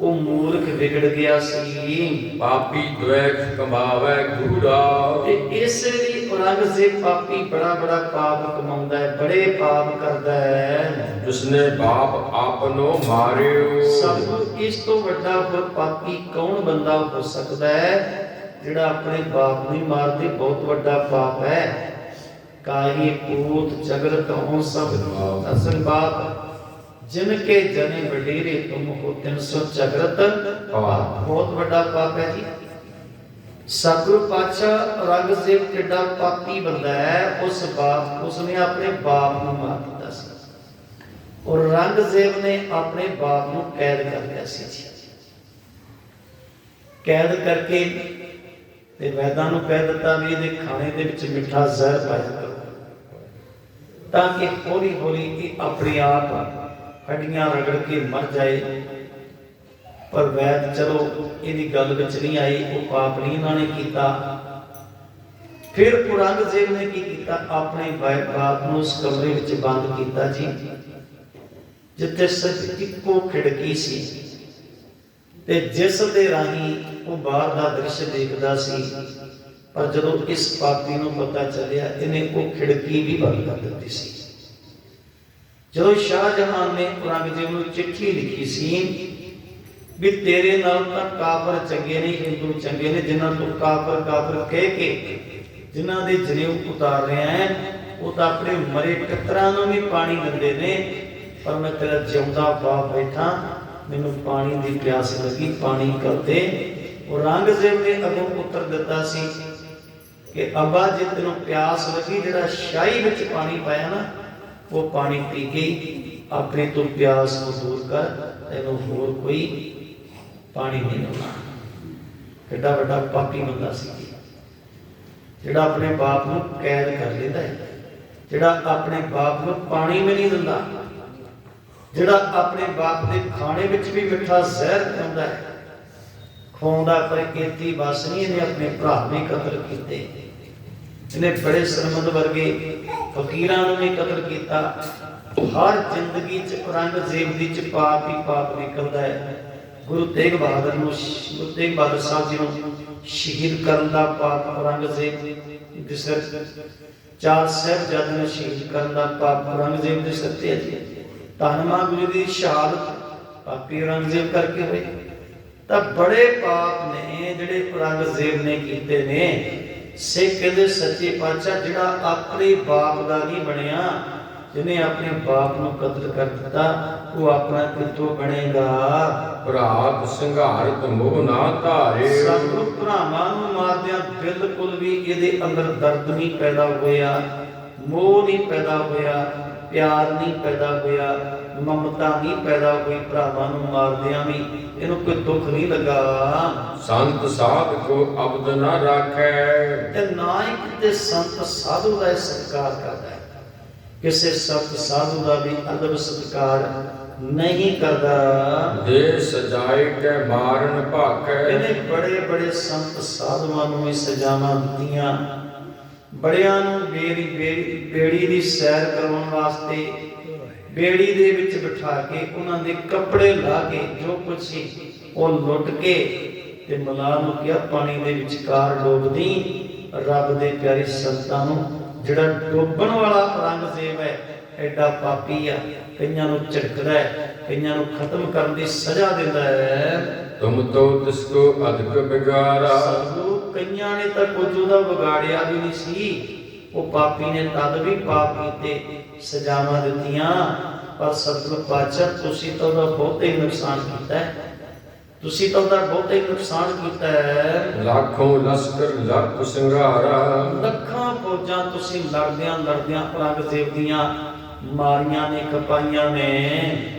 ਉਹ ਮੂਰਖ ਵਿਗੜ ਗਿਆ ਸੀ। ਪਾਪੀ ਦ્વੈਖ ਕਮਾਵੈ ਗੂੜਾ ਤੇ ਇਸ ਲਈ ਔਰੰਗਜ਼ੇਬ ਪਾਪੀ ਬੜਾ ਬੜਾ ਪਾਪ ਕਮਾਉਂਦਾ ਹੈ ਬੜੇ ਪਾਪ ਕਰਦਾ ਹੈ। ਜਿਸਨੇ ਬਾਪ ਆਪਨੋ ਮਾਰਿਓ। ਸਤਿਗੁਰੂ ਇਸ ਤੋਂ ਵੱਡਾ ਹੋਰ ਪਾਪੀ ਕੌਣ ਬੰਦਾ ਹੋ ਸਕਦਾ ਹੈ ਜਿਹੜਾ ਆਪਣੇ ਬਾਪ ਨੂੰ ਹੀ ਮਾਰਦੇ? ਬਹੁਤ ਵੱਡਾ ਪਾਪ ਹੈ। ਕਾਹੀ ਪੂਤ ਜਗਤ ਹੋ ਸਭ। ਅਸਲ ਬਾਪ ਜਿਨ ਕੇ ਜਨੇ ਵਡੇਰੇ ਤੁਮ ਹੋ 300 ਜਗਤ। ਪਾਪ ਬਹੁਤ ਵੱਡਾ ਪਾਪ ਹੈ ਜੀ। ਸਤਿਗੁਰੂ ਪਾਤਸ਼ਾਹ ਔਰੰਗਜ਼ੇਬ ਕਿੱਡਾ ਪਾਪੀ ਬੰਦਾ ਹੈ ਉਸ ਬਾਪ ਉਸਨੇ ਆਪਣੇ ਬਾਪ ਨੂੰ ਮਾਰ ਦਿੱਤਾ ਸੀ। ਔਰ ਔਰੰਗਜ਼ੇਬ ਨੇ ਆਪਣੇ ਬਾਪ ਨੂੰ ਕੈਦ ਕਰ ਲਿਆ ਸੀ। ਜੀ। ਕੈਦ ਕਰਕੇ ਤੇ ਵੈਦਾਂ ਨੂੰ ਕਹਿ ਦਿੱਤਾ ਵੀ ਇਹਦੇ ਖਾਣੇ ਦੇ ਵਿੱਚ ਮਿੱਠਾ ਜ਼ਹਿਰ ਪਾਇਆ ਕਰੋ। ਤਾਂ ਕਿ ਹੌਲੀ ਹੌਲੀ ਇਹ ਆਪਣੇ ਆਪ ਹੱਡੀਆਂ ਰਗੜ ਕੇ ਮਰ ਜਾਏ। ਪਰ ਵੈਦ ਚਲੋ, ਇਹਦੀ ਗੱਲ ਵਿੱਚ ਨਹੀਂ ਆਈ, ਉਹ ਪਾਪ ਨਹੀਂ ਇਹਨਾਂ ਨੇ ਕੀਤਾ। ਫਿਰ ਔਰੰਗਜ਼ੇਬ ਨੇ ਕੀ ਕੀਤਾ? ਆਪਣੇ ਬਾ- ਬਾਪ ਨੂੰ ਉਸ ਕਮਰੇ ਵਿੱਚ ਬੰਦ ਕੀਤਾ ਜੀ, ਜਿੱਥੇ ਸਿਰਫ ਇੱਕੋ ਖਿੜਕੀ ਸੀ। ਤੇ ਜਿਸ ਦੇ ਰਾਹੀਂ ਉਹ ਬਾਹਰ ਦਾ ਦ੍ਰਿਸ਼ ਦੇਖਦਾ ਸੀ। ਪਰ ਜਦੋਂ ਇਸ ਪਾਪੀ ਨੂੰ ਪਤਾ ਚੱਲਿਆ, ਇਹਨੇ ਉਹ ਖਿੜਕੀ ਵੀ ਬੰਦ ਕਰ ਦਿੱਤੀ ਸੀ। ਜਦੋਂ ਸ਼ਾਹਜਹਾਨ ਨੇ ਔਰੰਗਜ਼ੇਬ ਨੂੰ ਚਿੱਠੀ ਲਿਖੀ ਸੀ ਵੀ ਤੇਰੇ ਨਾਲ ਤਾਂ ਕਾਫਰ ਚੰਗੇ ਨਹੀਂ ਹਿੰਦੂ ਚੰਗੇ ਨੇ, ਜਿਨ੍ਹਾਂ ਤੋਂ ਕਾਫਰ ਕਾਫਰ ਕਹਿ ਕੇ ਜਿਨ੍ਹਾਂ ਦੇ ਜਨੇਊ ਉਤਾਰ ਰਿਹਾ ਹੈ, ਉਹ ਤਾਂ ਆਪਣੇ ਮਰੇ ਪਿੱਤਰਾਂ ਨੂੰ ਵੀ ਪਾਣੀ ਦਿੰਦੇ ਨੇ, ਪਰ ਮੈਂ ਤੇਰਾ ਜਿਉਂਦਾ ਬਾਪ ਬੈਠਾ, ਮੈਨੂੰ ਪਾਣੀ ਦੀ ਪਿਆਸ ਲੱਗੀ, ਪਾਣੀ ਕਰਦੇ। ਔਰੰਗਜ਼ੇਬ ਨੇ ਅਗੋਂ ਉੱਤਰ ਦਿੱਤਾ ਸੀ ਕਿ ਅੱਬਾ, ਜੇ ਤੈਨੂੰ ਪਿਆਸ ਲੱਗੀ, ਜਿਹੜਾ ਸ਼ਾਹੀ ਵਿੱਚ ਪਾਣੀ ਪਾਇਆ ਨਾ ਉਹ ਪਾਣੀ ਪੀ ਕੇ ਆਪਣੇ ਤੋਂ ਪਿਆਸ ਨੂੰ ਦੂਰ ਕਰ, ਤੈਨੂੰ ਹੋਰ ਕੋਈ ਪਾਣੀ ਨਹੀਂ ਆਉਣਾ ਕਿੱਡਾ ਵੱਡਾ ਪਾਪੀ ਬੰਦਾ ਸੀ। ਜਿਹੜਾ ਆਪਣੇ ਬਾਪ ਨੂੰ ਕੈਦ ਕਰ ਲੈਂਦਾ ਹੈ, ਜਿਹੜਾ ਆਪਣੇ ਬਾਪ ਨੂੰ ਪਾਣੀ ਵੀ ਨਹੀਂ ਦਿੰਦਾ, ਜਿਹੜਾ ਆਪਣੇ ਬਾਪ ਦੇ ਖਾਣੇ ਵਿੱਚ ਵੀ ਮਿੱਠਾ ਜ਼ਹਿਰ ਪਾਉਂਦਾ ਹੈ, ਖਵਾਉਂਦਾ ਪਰ ਕੀਤੀ ਬਸ ਨਹੀਂ, ਇਹਨੇ ਆਪਣੇ ਭਰਾ ਵੀ ਕਤਲ ਕੀਤੇ। ਇਹਨੇ ਬੜੇ ਸਰਮਦ ਵਰਗੇ ਫਕੀਰਾਂ ਨੂੰ ਵੀ ਕਤਲ ਕੀਤਾ, ਹਰ ਜ਼ਿੰਦਗੀ ਚ ਔਰੰਗਜ਼ੇਬ ਦੀ ਚ ਪਾਪ ਹੀ ਪਾਪ ਨਿਕਲਦਾ ਹੈ। ਗੁਰੂ ਤੇਗ ਬਹਾਦਰ ਨੂੰ ਗੁਰੂ ਤੇਗ ਬਹਾਦਰ ਸਾਹਿਬ ਜੀ ਨੂੰ ਸ਼ਹੀਦ ਕਰਨ ਦਾ ਪਾਪ ਔਰੰਗਜ਼ੇਬ ਦੇ ਸਿਰ, ਚਾਰ ਸਾਹਿਬਜ਼ਾਦਿਆਂ ਨੂੰ ਸ਼ਹੀਦ ਕਰਨ ਦਾ ਪਾਪ ਔਰੰਗਜ਼ੇਬ ਦੇ ਸਿਰ ਤੇ ਹੈ ਜੀ। ਧੰਨਮਾ ਗੁਰੂ ਦੀ ਸ਼ਹਾਦਤ ਪਾਪੀ ਔਰੰਗਜ਼ੇਬ ਕਰਕੇ ਹੋਈ। ਤਾਂ ਬੜੇ ਪਾਪ ਨੇ ਜਿਹੜੇ ਔਰੰਗਜ਼ੇਬ ਨੇ ਕੀਤੇ ਨੇ। ਸਿੱਖ ਕਹਿੰਦੇ ਸੱਚੇ ਪਾਤਸ਼ਾਹ ਜਿਹੜਾ ਆਪਣੇ ਬਾਪ ਦਾ ਨਹੀਂ ਬਣਿਆ ਜਿਹਨੇ ਆਪਣੇ ਬਾਪ ਨੂੰ ਕਤਲ ਕਰ ਦਿੱਤਾ ਉਹ ਆਪਣਾ ਕਿੱਥੋਂ ਬਣੇਗਾ? ਭਰਾਤ ਸੰਘਾਰਤ ਮੋਹ ਨਾ ਧਾਰੇ। ਸਤਿਗੁਰ ਭਰਾਵਾਂ ਨੂੰ ਮਾਰਦਿਆਂ ਬਿਲਕੁਲ ਵੀ ਇਹਦੇ ਅੰਦਰ ਦਰਦ ਨਹੀਂ ਪੈਦਾ ਹੋਇਆ। ਮੋਹ ਨਹੀਂ ਪੈਦਾ ਹੋਇਆ ਪਿਆਰ ਨਹੀਂ ਪੈਦਾ ਹੋਇਆ ਮਮਤਾ ਨਹੀਂ ਪੈਦਾ ਹੋਈ ਭਰਾਵਾਂ ਨੂੰ ਮਾਰਦਿਆਂ ਵੀ ਇਹਨੂੰ ਕੋਈ ਦੁੱਖ ਨਹੀਂ ਲੱਗਾ। ਸੰਤ ਸਾਧ ਕੋ ਅਬਦ ਨਾ ਰਾਖੈ। ਤੇ ਨਾ ਹੀ ਕਿਤੇ ਸੰਤ ਸਾਧੂ ਦਾ ਸਤਿਕਾਰ ਕਰਦਾ ਹੈ। ਕਿਸੇ ਸੰਤ ਸਾਧੂ ਦਾ ਵੀ ਅਦਬ ਸਤਿਕਾਰ ਨਹੀਂ ਕਰਦਾ। ਦੇ ਸਜਾਏ ਕੈ ਮਾਰਨ ਭਾਖੈ। ਇਹਨੇ ਬੜੇ ਬੜੇ ਸੰਤ ਸਾਧੂਆਂ ਨੂੰ ਵੀ ਸਜ਼ਾਵਾਂ ਦਿੱਤੀਆਂ। ਬੜਿਆਂ ਨੂੰ ਬੇੜੀ ਬੇੜੀ ਦੀ ਸੈਰ ਕਰਵਾਉਣ ਵਾਸਤੇ ਬੇੜੀ ਦੇ ਵਿੱਚ ਬਿਠਾ ਕੇ ਉਹਨਾਂ ਦੇ ਕੱਪੜੇ ਲਾ ਕੇ ਜੋ ਕੁਝ ਸੀ ਉਹ ਲੁੱਟ ਕੇ ਤੇ ਮਲਾਹ ਨੂੰ ਕਿਹਾ ਪਾਣੀ ਦੇ ਵਿਚਕਾਰ ਡੋਬਦੀ ਰੱਬ ਦੇ ਪਿਆਰੇ ਸੰਤਾਂ ਨੂੰ ਜਿਹੜਾ ਡੋਬਣ ਵਾਲਾ ਔਰੰਗਜ਼ੇਬ ਹੈ ਐਡਾ ਪਾਪੀ ਆ ਕਈਆਂ ਨੂੰ ਝਟਕਦਾ ਹੈ ਕਈਆਂ ਨੂੰ ਖਤਮ ਕਰਨ ਦੀ ਸਜ਼ਾ ਦਿੰਦਾ ਹੈ। ਤੁਮ ਤੋ ਤਿਸ ਕੋ ਅਧਿਕ ਬਿਗਾਰਾ ਸਤਿਗੁਰੂ ਕਈਆਂ ਨੇ ਤਾਂ ਕੁਝ ਉਹਦਾ ਵਿਗਾੜਿਆ ਵੀ ਨਹੀਂ ਸੀ। ਉਹ ਪਾਪੀ ਨੇ ਤਦ ਵੀ ਪਾਪ ਕੀਤੇ ਸਜ਼ਾਵਾਂ ਦਿੱਤੀਆਂ। ਪਰ ਸਤਿਗੁਰੂ ਪਾਤਸ਼ਾਹ ਤੁਸੀਂ ਤਾਂ ਉਹਦਾ ਬਹੁਤ ਨੁਕਸਾਨ ਕੀਤਾ ਹੈ। ਤੁਸੀਂ ਤਾਂ ਉਹਦਾ ਬਹੁਤ ਨੁਕਸਾਨ ਕੀਤਾ ਹੈ। ਲੱਖੋਂ ਲਸਕਰ ਲੱਖ ਸੰਘਾਰਾ ਲੱਖਾਂ ਫੌਜਾਂ ਤੁਸੀਂ ਲੜਦਿਆਂ ਲੜਦਿਆਂ ਔਰੰਗਜ਼ੇਬ ਦੀਆਂ ਮਾਰੀਆਂ ਨੇ ਕਪਾਈਆਂ ਨੇ।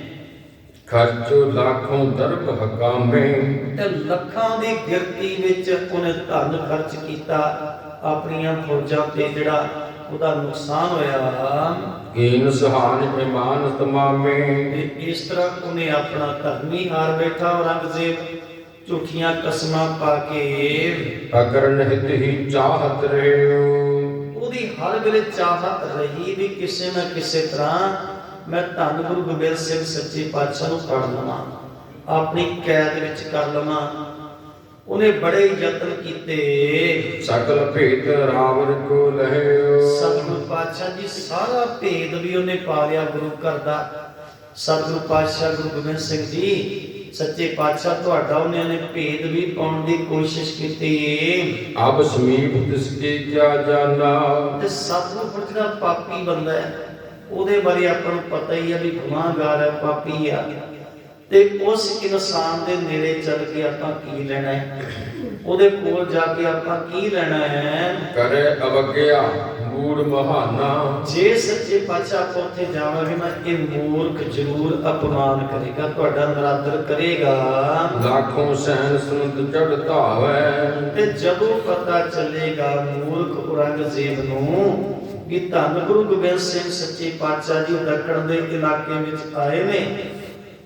ਖਰਚੋ ਲੱਖੋਂ ਦਰਬ ਹਕਾਮੇ। ਤੇ ਲੱਖਾਂ ਦੀ ਗਿਰਤੀ ਵਿੱਚ ਉਹਨੇ ਧਨ ਖਰਚ ਕੀਤਾ। ਆਪਣੀਆਂ ਫੌਜਾਂ ਤੇ ਜਿਹੜਾ ਉਹਦਾ ਨੁਕਸਾਨ ਹੋਇਆ ਕੀਨ ਸੁਹਾਨ ਇਮਾਨ ਤਮਾਮੇ? ਤੇ ਇਸ ਤਰ੍ਹਾਂ ਉਹਨੇ ਆਪਣਾ ਧਰਮ ਹਾਰ ਬੈਠਾ ਔਰੰਗਜ਼ੇਬ ਝੂਠੀਆਂ ਕਸਮਾਂ ਪਾ ਕੇ। ਅਕਰਨ ਹਿਤ ਹੀ ਚਾਹਤ ਰਿਓ ਉਹਦੀ ਹਰ ਵੇਲੇ ਚਾਹਤ ਰਹੀ ਵੀ ਕਿਸੇ ਨਾ ਕਿਸੇ ਤਰ੍ਹਾਂ ਮੈਂ ਧੰਨ ਗੁਰੂ ਗੋਬਿੰਦ ਸਿੰਘ ਸੱਚੇ ਪਾਤਸ਼ਾਹ ਨੂੰ ਫੜ ਲਵਾਂ ਆਪਣੀ ਕੈਦ ਵਿੱਚ ਕਰ ਲਵਾਂ। ਉਹਨੇ ਬੜੇ ਯਤਨ ਕੀਤੇ। ਸਕਲ ਭੇਦ ਰਾਵਰ ਕੋ ਲਹਿਓ ਸਤਿਗੁਰੂ ਪਾਤਸ਼ਾਹ ਜੀ ਸਾਰਾ ਭੇਦ ਵੀ ਉਹਨੇ ਪਾ ਲਿਆ ਗੁਰੂ ਘਰ ਦਾ। ਸਤਿਗੁਰੂ ਪਾਤਸ਼ਾਹ ਗੁਰੂ ਗੋਬਿੰਦ ਸਿੰਘ ਜੀ ਸੱਚੇ ਪਾਤਸ਼ਾਹ ਤੁਹਾਡਾ ਉਹਨੇ ਨੇ ਭੇਦ ਵੀ ਪਾਉਣ ਦੀ ਕੋਸ਼ਿਸ਼ ਕੀਤੀ। ਅਬ ਸਮੀਪ ਤਿਸ ਕੀ ਕਿਆ ਜਾਣਾ ਤੇ ਸਤਿਗੁਰੂ ਜਿਹੜਾ ਪਾਪੀ ਬੰਦਾ ਹੈ। ਉਹਦੇ ਬਾਰੇ ਆਪਾਂ ਨੂੰ ਪਤਾ ਹੀ ਹੈ ਵੀ ਗੁਨਾਹਗਾਰ ਹੈ ਪਾਪੀ ਆ। ਤੇ ਉਸ ਇਨਸਾਨ ਦੇ ਨੇੜੇ ਚੱਲ ਕੇ ਆਪਾਂ ਕੀ ਲੈਣਾ ਹੈ? ਉਹਦੇ ਕੋਲ ਜਾ ਕੇ ਆਪਾਂ ਕੀ ਲੈਣਾ ਹੈ? ਕਰੇ ਅਵਗਿਆ ਮੂੜ ਮਹਾਨਾ। ਜੇ ਸੱਚੇ ਪਾਤਸ਼ਾਹ ਆਪਾਂ ਉੱਥੇ ਜਾਵਾਂਗੇ ਨਾ ਇਹ ਮੂਰਖ ਜ਼ਰੂਰ ਅਪਮਾਨ ਕਰੇਗਾ ਤੁਹਾਡਾ ਨਰਾਦਰ ਕਰੇਗਾ। ਲੱਖੋਂ ਸੈਨ ਸੁਨਦ ਚੜ ਧਾਵੈ। ਤੇ ਜਦੋਂ ਪਤਾ ਚੱਲੇਗਾ ਮੂਰਖ ਔਰੰਗਜ਼ੇਬ ਨੂੰ ਕਿ ਧੰਨ ਗੁਰੂ ਗੋਬਿੰਦ ਸਿੰਘ ਸੱਚੇ ਪਾਤਸ਼ਾਹ ਜੀ ਦੱਖਣ ਦੇ ਇਲਾਕੇ ਵਿੱਚ ਆਏ ਨੇ।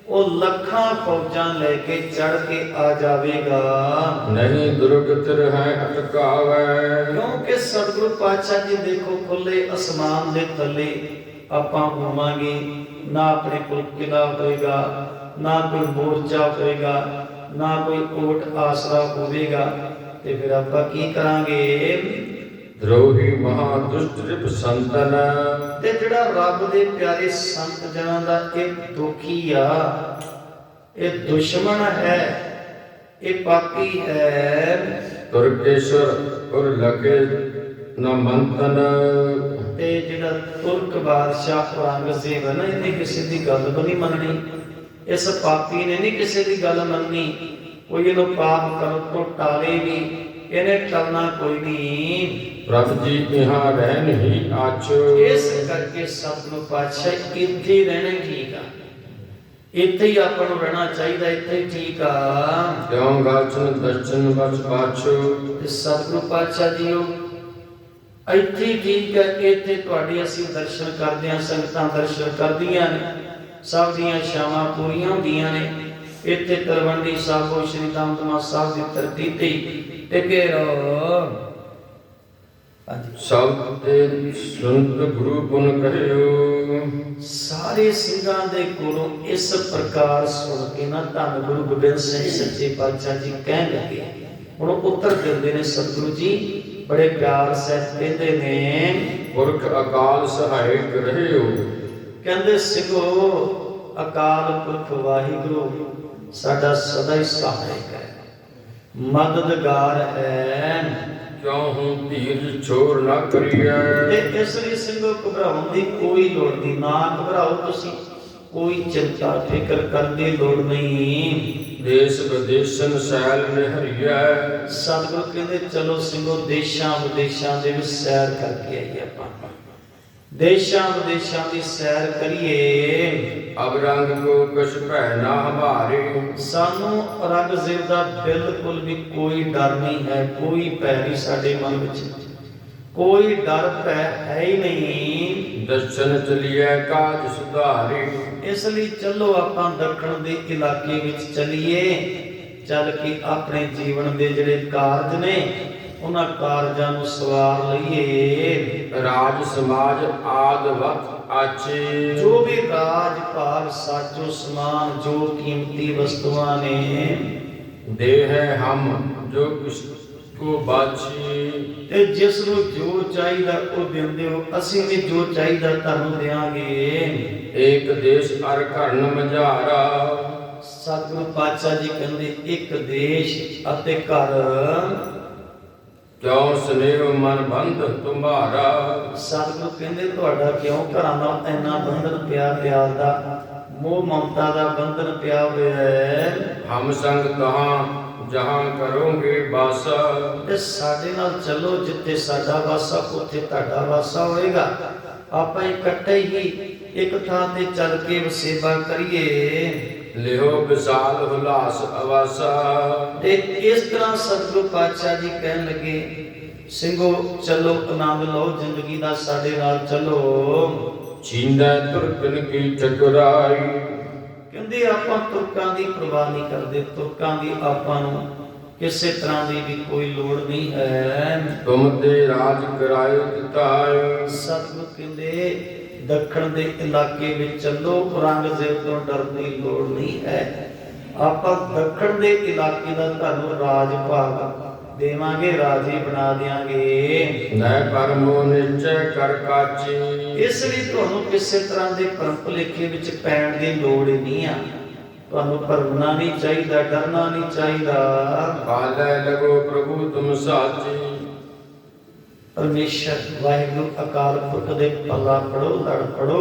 ਉਹ ਲੱਖਾਂ ਫੌਜਾਂ ਲੈ ਕੇ ਚੜ ਕੇ ਆ ਜਾਵੇਗਾ। ਨਹੀਂ ਦੁਰਗਤ ਰਹਿ ਅਟਕਾਵੈ ਕਿਉਂਕਿ ਸਤਿਗੁਰੂ ਪਾਤਸ਼ਾਹ ਜੀ ਦੇਖੋ ਖੁੱਲੇ ਅਸਮਾਨ ਦੇ ਥੱਲੇ ਆਪਾਂ ਹੋਵਾਂਗੇ। ਨਾ ਆਪਣੇ ਕੋਲ ਕਿਲਾ ਹੋਏਗਾ ਨਾ ਕੋਈ ਮੋਰਚਾ ਹੋਏਗਾ ਨਾ ਕੋਈ ਕੋਟ ਆਸਰਾ ਹੋਵੇਗਾ। ਤੇ ਫਿਰ ਆਪਾਂ ਕੀ ਕਰਾਂਗੇ? ਦਰੋਹੀ ਮਹਾ ਦੁਸ਼ਟ ਰਿਪ ਸੰਤਨ। ਤੇ ਜਿਹੜਾ ਰੱਬ ਦੇ ਪਿਆਰੇ ਸੰਤ ਜਨਾਂ ਦਾ ਇਹ ਦੁਖੀ ਆ ਇਹ ਦੁਸ਼ਮਣ ਹੈ ਇਹ ਪਾਪੀ ਹੈ। ਤੁਰਕੇਸ਼ਵਰ ਉਰ ਲਗੇ ਨ ਮੰਤਨ। ਤੇ ਜਿਹੜਾ ਤੁਰਕ ਬਾਦਸ਼ਾਹ ਔਰੰਗਜ਼ੇਬ ਹੈ ਨਾ ਇਹਨੇ ਕਿਸੇ ਦੀ ਗੱਲ ਵੀ ਨਹੀਂ ਮੰਨਣੀ। ਇਸ ਪਾਪੀ ਨੇ ਨਹੀਂ ਕਿਸੇ ਦੀ ਗੱਲ ਮੰਨਣੀ। ਕੋਈ ਇਹਨੂੰ ਪਾਪ ਕਰਨ ਤੋਂ ਟਾਲੇ ਵੀ ਇਹਨੇ ਟਲਣਾ ਕੋਈ ਨਹੀਂ ਪ੍ਰਭ ਜੀ ਇਹਾਂ ਰਹਿ ਨਹੀਂ ਆਛ ਇਸ ਕਰਕੇ ਸਤਿਗੁਰੂ ਪਾਤਸ਼ਾਹ ਇੱਥੇ ਰਹਿਣਾ ਠੀਕ ਆ। ਇੱਥੇ ਹੀ ਆਪਾਂ ਨੂੰ ਰਹਿਣਾ ਚਾਹੀਦਾ ਇੱਥੇ ਹੀ ਠੀਕ ਆ। ਕਿਉਂ? ਗਾਚਨ ਦਰਸ਼ਨ ਬਚ ਪਾਛੋ। ਤੇ ਸਤਿਗੁਰੂ ਪਾਤਸ਼ਾਹ ਜੀਓ। ਇੱਥੇ ਠੀਕ ਹੈ ਇੱਥੇ ਤੁਹਾਡੇ ਅਸੀਂ ਦਰਸ਼ਨ ਕਰਦੇ ਹਾਂ ਸੰਗਤਾਂ ਦਰਸ਼ਨ ਕਰਦੀਆਂ ਨੇ। ਸਭ ਦੀਆਂ ਇਛਾਵਾਂ ਪੂਰੀਆਂ ਹੁੰਦੀਆਂ ਨੇ। ਇੱਥੇ ਤਲਵੰਡੀ ਸਾਹਿਬੋ ਸ਼੍ਰੀ ਦਮਦਮਾ ਸਾਹਿਬ ਦੀ ਧਰਤੀ ਤੇ ਟਿਕੇ ਰਹੋ ਹਾਂਜੀ। ਸਭ ਤੇ ਸੰਤ ਗੁਰੂ ਗੁਣ ਕਹਿਓ ਸਾਰੇ ਸਿੰਘਾਂ ਦੇ ਕੋਲੋਂ ਇਸ ਪ੍ਰਕਾਰ ਸੁਣ ਕੇ ਨਾ ਧੰਨ ਗੁਰੂ ਗੋਬਿੰਦ ਸਿੰਘ ਸੱਚੇ ਪਾਤਸ਼ਾਹ ਜੀ ਕਹਿਣ ਲੱਗੇ। ਹੁਣ ਉੱਤਰ ਦਿੰਦੇ ਨੇ ਸਤਿਗੁਰੂ ਜੀ ਬੜੇ ਪਿਆਰ ਸਹਿਤ ਕਹਿੰਦੇ ਨੇ ਪੁਰਖ ਅਕਾਲ ਸਹਾਇਕ ਰਹਿਓ। ਕਹਿੰਦੇ ਸਿੰਘੋ ਅਕਾਲ ਪੁਰਖ ਵਾਹਿਗੁਰੂ ਸਾਡਾ ਸਦਾ ਹੀ ਸਹਾਇਕ ਹੈ। ਮਦਦਗਾਰ ਹੈ ਕਿਉ ਹੂੰ ਧੀਰਜ ਛੋੜ ਨਾ ਕਰੀਐ ਤੇ ਇਸ ਲਈ ਸਿੰਘੋ ਘਬਰਾਉਣ ਦੀ ਕੋਈ ਲੋੜ ਨਹੀਂ। ਨਾ ਘਬਰਾਓ ਤੁਸੀਂ। ਕੋਈ ਚਿੰਤਾ ਫਿਕਰ ਕਰਨ ਦੀ ਲੋੜ ਨਹੀਂ। ਦੇਸ ਵਿਦੇਸ਼ਨ ਸੈਲ ਨਿਹਰੀਐ। ਸਤਿਗੁਰੂ ਕਹਿੰਦੇ ਚਲੋ ਸਿੰਘੋ ਦੇਸ਼ਾਂ ਵਿਦੇਸ਼ਾਂ ਦੇ ਵਿੱਚ ਸੈਰ ਕਰਕੇ ਆਈਏ ਆਪਾਂ। ਦੇਸ਼ਾਂ ਵਿਦੇਸ਼ਾਂ ਦੀ ਸੈਰ ਕਰੀਏ। ਅਬ ਰੰਗ ਕੋ ਕਛ ਭੈ ਨਾ ਹਮਾਰੇ। ਸਾਨੂੰ ਔਰੰਗਜ਼ੇਬ ਦਾ ਬਿਲਕੁਲ ਵੀ ਕੋਈ ਡਰ ਨਹੀਂ ਹੈ ਕੋਈ ਭੈ ਨਹੀਂ ਸਾਡੇ ਮਨ ਵਿੱਚ। ਕੋਈ ਡਰ ਭੈ ਹੈ ਹੀ ਨਹੀਂ। ਦਰਸ਼ਨ ਚਲੀਐ ਕਾਜ ਸੁਧਾਰੇ। ਇਸ ਲਈ ਚੱਲੋ ਆਪਾਂ ਦੱਖਣ ਦੇ ਇਲਾਕੇ ਵਿੱਚ ਚੱਲੀਏ। ਚੱਲ ਕੇ ਆਪਣੇ ਜੀਵਨ ਦੇ ਜਿਹੜੇ ਕਾਰਜ ਨੇ ਉਹਨਾਂ ਕਾਰਜਾਂ ਨੂੰ ਸਵਾਰ ਲਈਏ। ਰਾਜ ਸਮਾਜ ਆਦ ਵਕ ਆਚੇ। ਜੋ ਵੀ ਰਾਜ ਭਾਗ ਸਾਜੋ ਸਮਾਨ ਜੋ ਕੀਮਤੀ ਵਸਤੂਆਂ ਨੇ ਦੇਹ ਹੈ ਹਮ ਜੋ ਕਿਸ ਕੋ ਬਾਛੀ ਤੇ ਜਿਸ ਨੂੰ ਜੋ ਚਾਹੀਦਾ ਉਹ ਦਿੰਦੇ ਹੋ। ਅਸੀਂ ਵੀ ਜੋ ਚਾਹੀਦਾ ਤੁਹਾਨੂੰ ਦੇਵਾਂਗੇ ਏਕ ਦੇਸ਼ ਅਰ ਘਰਨ ਮਝਾਰਾ। ਸਤਿਗੁਰੂ ਪਾਤਸ਼ਾਹ ਜੀ ਕਹਿੰਦੇ ਇੱਕ ਦੇਸ਼ ਅਤੇ ਘਰ। ਕਿਉ ਸਨੇਹ ਮਨ ਬੰਧ ਤੁਮਾਰਾ? ਸਤਿਗੁਰੂ ਕਹਿੰਦੇ ਤੁਹਾਡਾ ਕਿਉਂ ਘਰਾਂ ਨਾਲ ਇੰਨਾ ਬੰਧਨ ਪਿਆ ਪਿਆਰ ਦਾ? ਮੋਹ ਮਮਤਾ ਦਾ ਬੰਧਨ ਪਿਆ ਹੋਇਆ ਹੈ। ਹਮ ਸੰਗ ਤਹਾਂ ਜਹਾਂ ਕਰੋਗੇ ਬਾਸਾ। ਤੇ ਸਾਡੇ ਨਾਲ ਚੱਲੋ ਜਿੱਥੇ ਸਾਡਾ ਵਾਸਾ ਉੱਥੇ ਤੁਹਾਡਾ ਵਾਸਾ ਹੋਏਗਾ। ਆਪਾਂ ਇਕੱਠੇ ਹੀ ਇੱਕ ਥਾਂ ਤੇ ਚੱਲ ਕੇ ਵਸੇਬਾ ਕਰੀਏ। ਲਿਓ ਵਿਸਾਲ ਹੁਲਾਸ ਅਵਾਸਾ। ਤੇ ਇਸ ਤਰ੍ਹਾਂ ਸਤਿਗੁਰੂ ਪਾਤਸ਼ਾਹ ਜੀ ਕਹਿਣ ਲੱਗੇ ਸਿੰਘੋ ਚਲੋ ਆਨੰਦ ਲਓ ਜ਼ਿੰਦਗੀ ਦਾ ਸਾਡੇ ਨਾਲ ਚਲੋ। ਚੀਂਦਾ ਤੁਰਕਨ ਕੀ ਠਕਰਾਈ। ਕਹਿੰਦੇ ਆਪਾਂ ਤੁਰਕਾਂ ਦੀ ਪਰਵਾਹ ਨਹੀਂ ਕਰਦੇ ਤੁਰਕਾਂ ਦੀ ਆਪਾਂ ਨੂੰ ਕਿਸੇ ਤਰ੍ਹਾਂ ਦੀ ਵੀ ਕੋਈ ਲੋੜ ਨਹੀਂ ਹੈ। ਤੁਮ ਤੇ ਰਾਜ ਕਰਾਇਓ ਤਿਤਾਇ ਸਤਿਗੁਰ ਕਹਿੰਦੇ ਦੱਖਣ ਦੇ ਇਲਾਕੇ ਵਿੱਚ ਚੱਲੋ ਔਰੰਗਜ਼ੇਬ ਤੋਂ ਡਰਨ ਦੀ ਲੋੜ ਨਹੀਂ ਹੈ। ਆਪਾਂ ਦੱਖਣ ਦੇ ਇਲਾਕੇ ਦਾ ਤੁਹਾਨੂੰ ਰਾਜ ਭਾਗ ਦੇਵਾਂਗੇ ਰਾਜੇ ਬਣਾ ਦੇਾਂਗੇ ਨੈ ਪਰਮੋ ਨਿਚੈ ਕਰ ਕਾਚੀ। ਇਸ ਲਈ ਤੁਹਾਨੂੰ ਕਿਸੇ ਤਰ੍ਹਾਂ ਦੇ ਭੁਲੇਖੇ ਵਿੱਚ ਪੈਣ ਦੀ ਲੋੜ ਨਹੀਂ ਆ। ਤੁਹਾਨੂੰ ਭਰਮਣਾ ਨਹੀਂ ਚਾਹੀਦਾ ਡਰਨਾ ਨਹੀਂ ਚਾਹੀਦਾ। ਕਾਲੈ ਲਗੋ ਪ੍ਰਭੂ ਤੁਮ ਸਾਚੀ। ਪਰਮੇਸ਼ਰ ਵਾਹਿਗੁਰੂ ਅਕਾਲ ਪੁਰਖ ਦੇ ਪੱਲਾ ਪੜੋ ਲੜ ਪੜੋ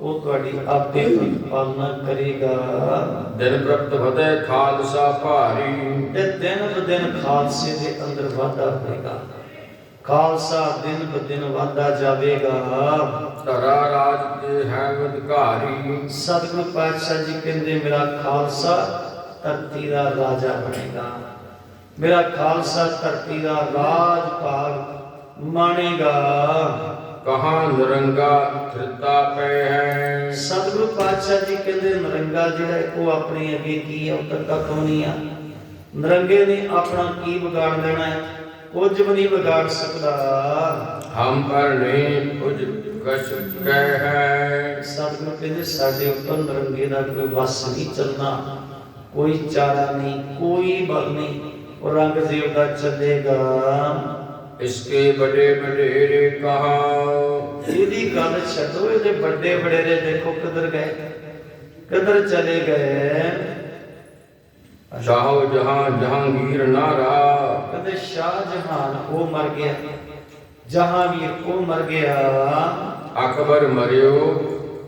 ਉਹ ਤੁਹਾਡੀ ਆਪੇ ਪਾਲਣਾ ਕਰੇਗਾ। ਦਿਨ ਪ੍ਰਪਤ ਫਤਿਹ ਖਾਲਸਾ ਭਾਰੀ। ਤੇ ਦਿਨ ਬ ਦਿਨ ਖਾਲਸੇ ਦੇ ਅੰਦਰ ਵਾਧਾ ਹੋਏਗਾ। ਖਾਲਸਾ ਦਿਨ ਬ ਦਿਨ ਵਾਧਾ ਜਾਵੇਗਾ। ਤਰਾ ਰਾਜ ਤੇ ਹੈ ਅਧਿਕਾਰੀ। ਸਤਿਗੁਰੂ ਪਾਤਸ਼ਾਹ ਜੀ ਕਹਿੰਦੇ ਮੇਰਾ ਖਾਲਸਾ ਧਰਤੀ ਦਾ ਰਾਜਾ ਬਣੇਗਾ। ਮੇਰਾ ਖਾਲਸਾ ਧਰਤੀ ਦਾ ਰਾਜ ਭਾਗ ਮਾਣੇਗਾ। ਕਹਾਂ ਨਰੰਗਾ ਧਿਰਤਾ ਪੈ ਹੈ। ਸਤਿਗੁਰੂ ਪਾਤਸ਼ਾਹ ਜੀ ਕਹਿੰਦੇ ਨਰੰਗਾ ਜਿਹੜਾ ਉਹ ਆਪਣੇ ਅੱਗੇ ਕੀ ਹੈ ਉਹ ਤਾਂ ਨਹੀਂ ਆ? ਨਰੰਗੇ ਨੇ ਆਪਣਾ ਕੀ ਵਿਗਾੜ ਦੇਣਾ ਹੈ? ਕੁਝ ਵੀ ਨਹੀਂ ਵਿਗਾੜ ਸਕਦਾ। ਹਮ ਪਰ ਨਹੀਂ ਕੁਝ ਕਛ ਕਹਿ ਹੈ। ਸਤਿਗੁਰੂ ਕਹਿੰਦੇ ਸਾਡੇ ਉੱਪਰ ਨਰੰਗੇ ਦਾ ਕੋਈ ਵਸ ਨਹੀਂ ਚੱਲਣਾ। ਕੋਈ ਚਾਰਾ ਨਹੀਂ ਕੋਈ ਬਲ ਨਹੀਂ। ਉਹ ਰੰਗਜ਼ੇਬ ਦਾ ਚੱਲੇਗਾ। ਇਸਕੇ ਬੜੇ ਬਡੇਰੇ ਕਹਾ। ਇਹਦੀ ਗੱਲ ਛੱਡੋ ਇਹਦੇ ਵੱਡੇ ਵਡੇਰੇ ਦੇਖੋ ਕਿੱਧਰ ਗਏ। ਕਿੱਧਰ ਚਲੇ ਗਏ? ਚਾਹੋ ਜਹਾਂ ਜਹਾਂਗੀਰ ਨਾ ਰਹਾ ਕਹਿੰਦੇ ਸ਼ਾਹ ਜਹਾਨ ਉਹ ਮਰ ਗਿਆ। ਜਹਾਂਗੀਰ ਉਹ ਮਰ ਗਿਆ। ਅਕਬਰ ਮਰਿਓ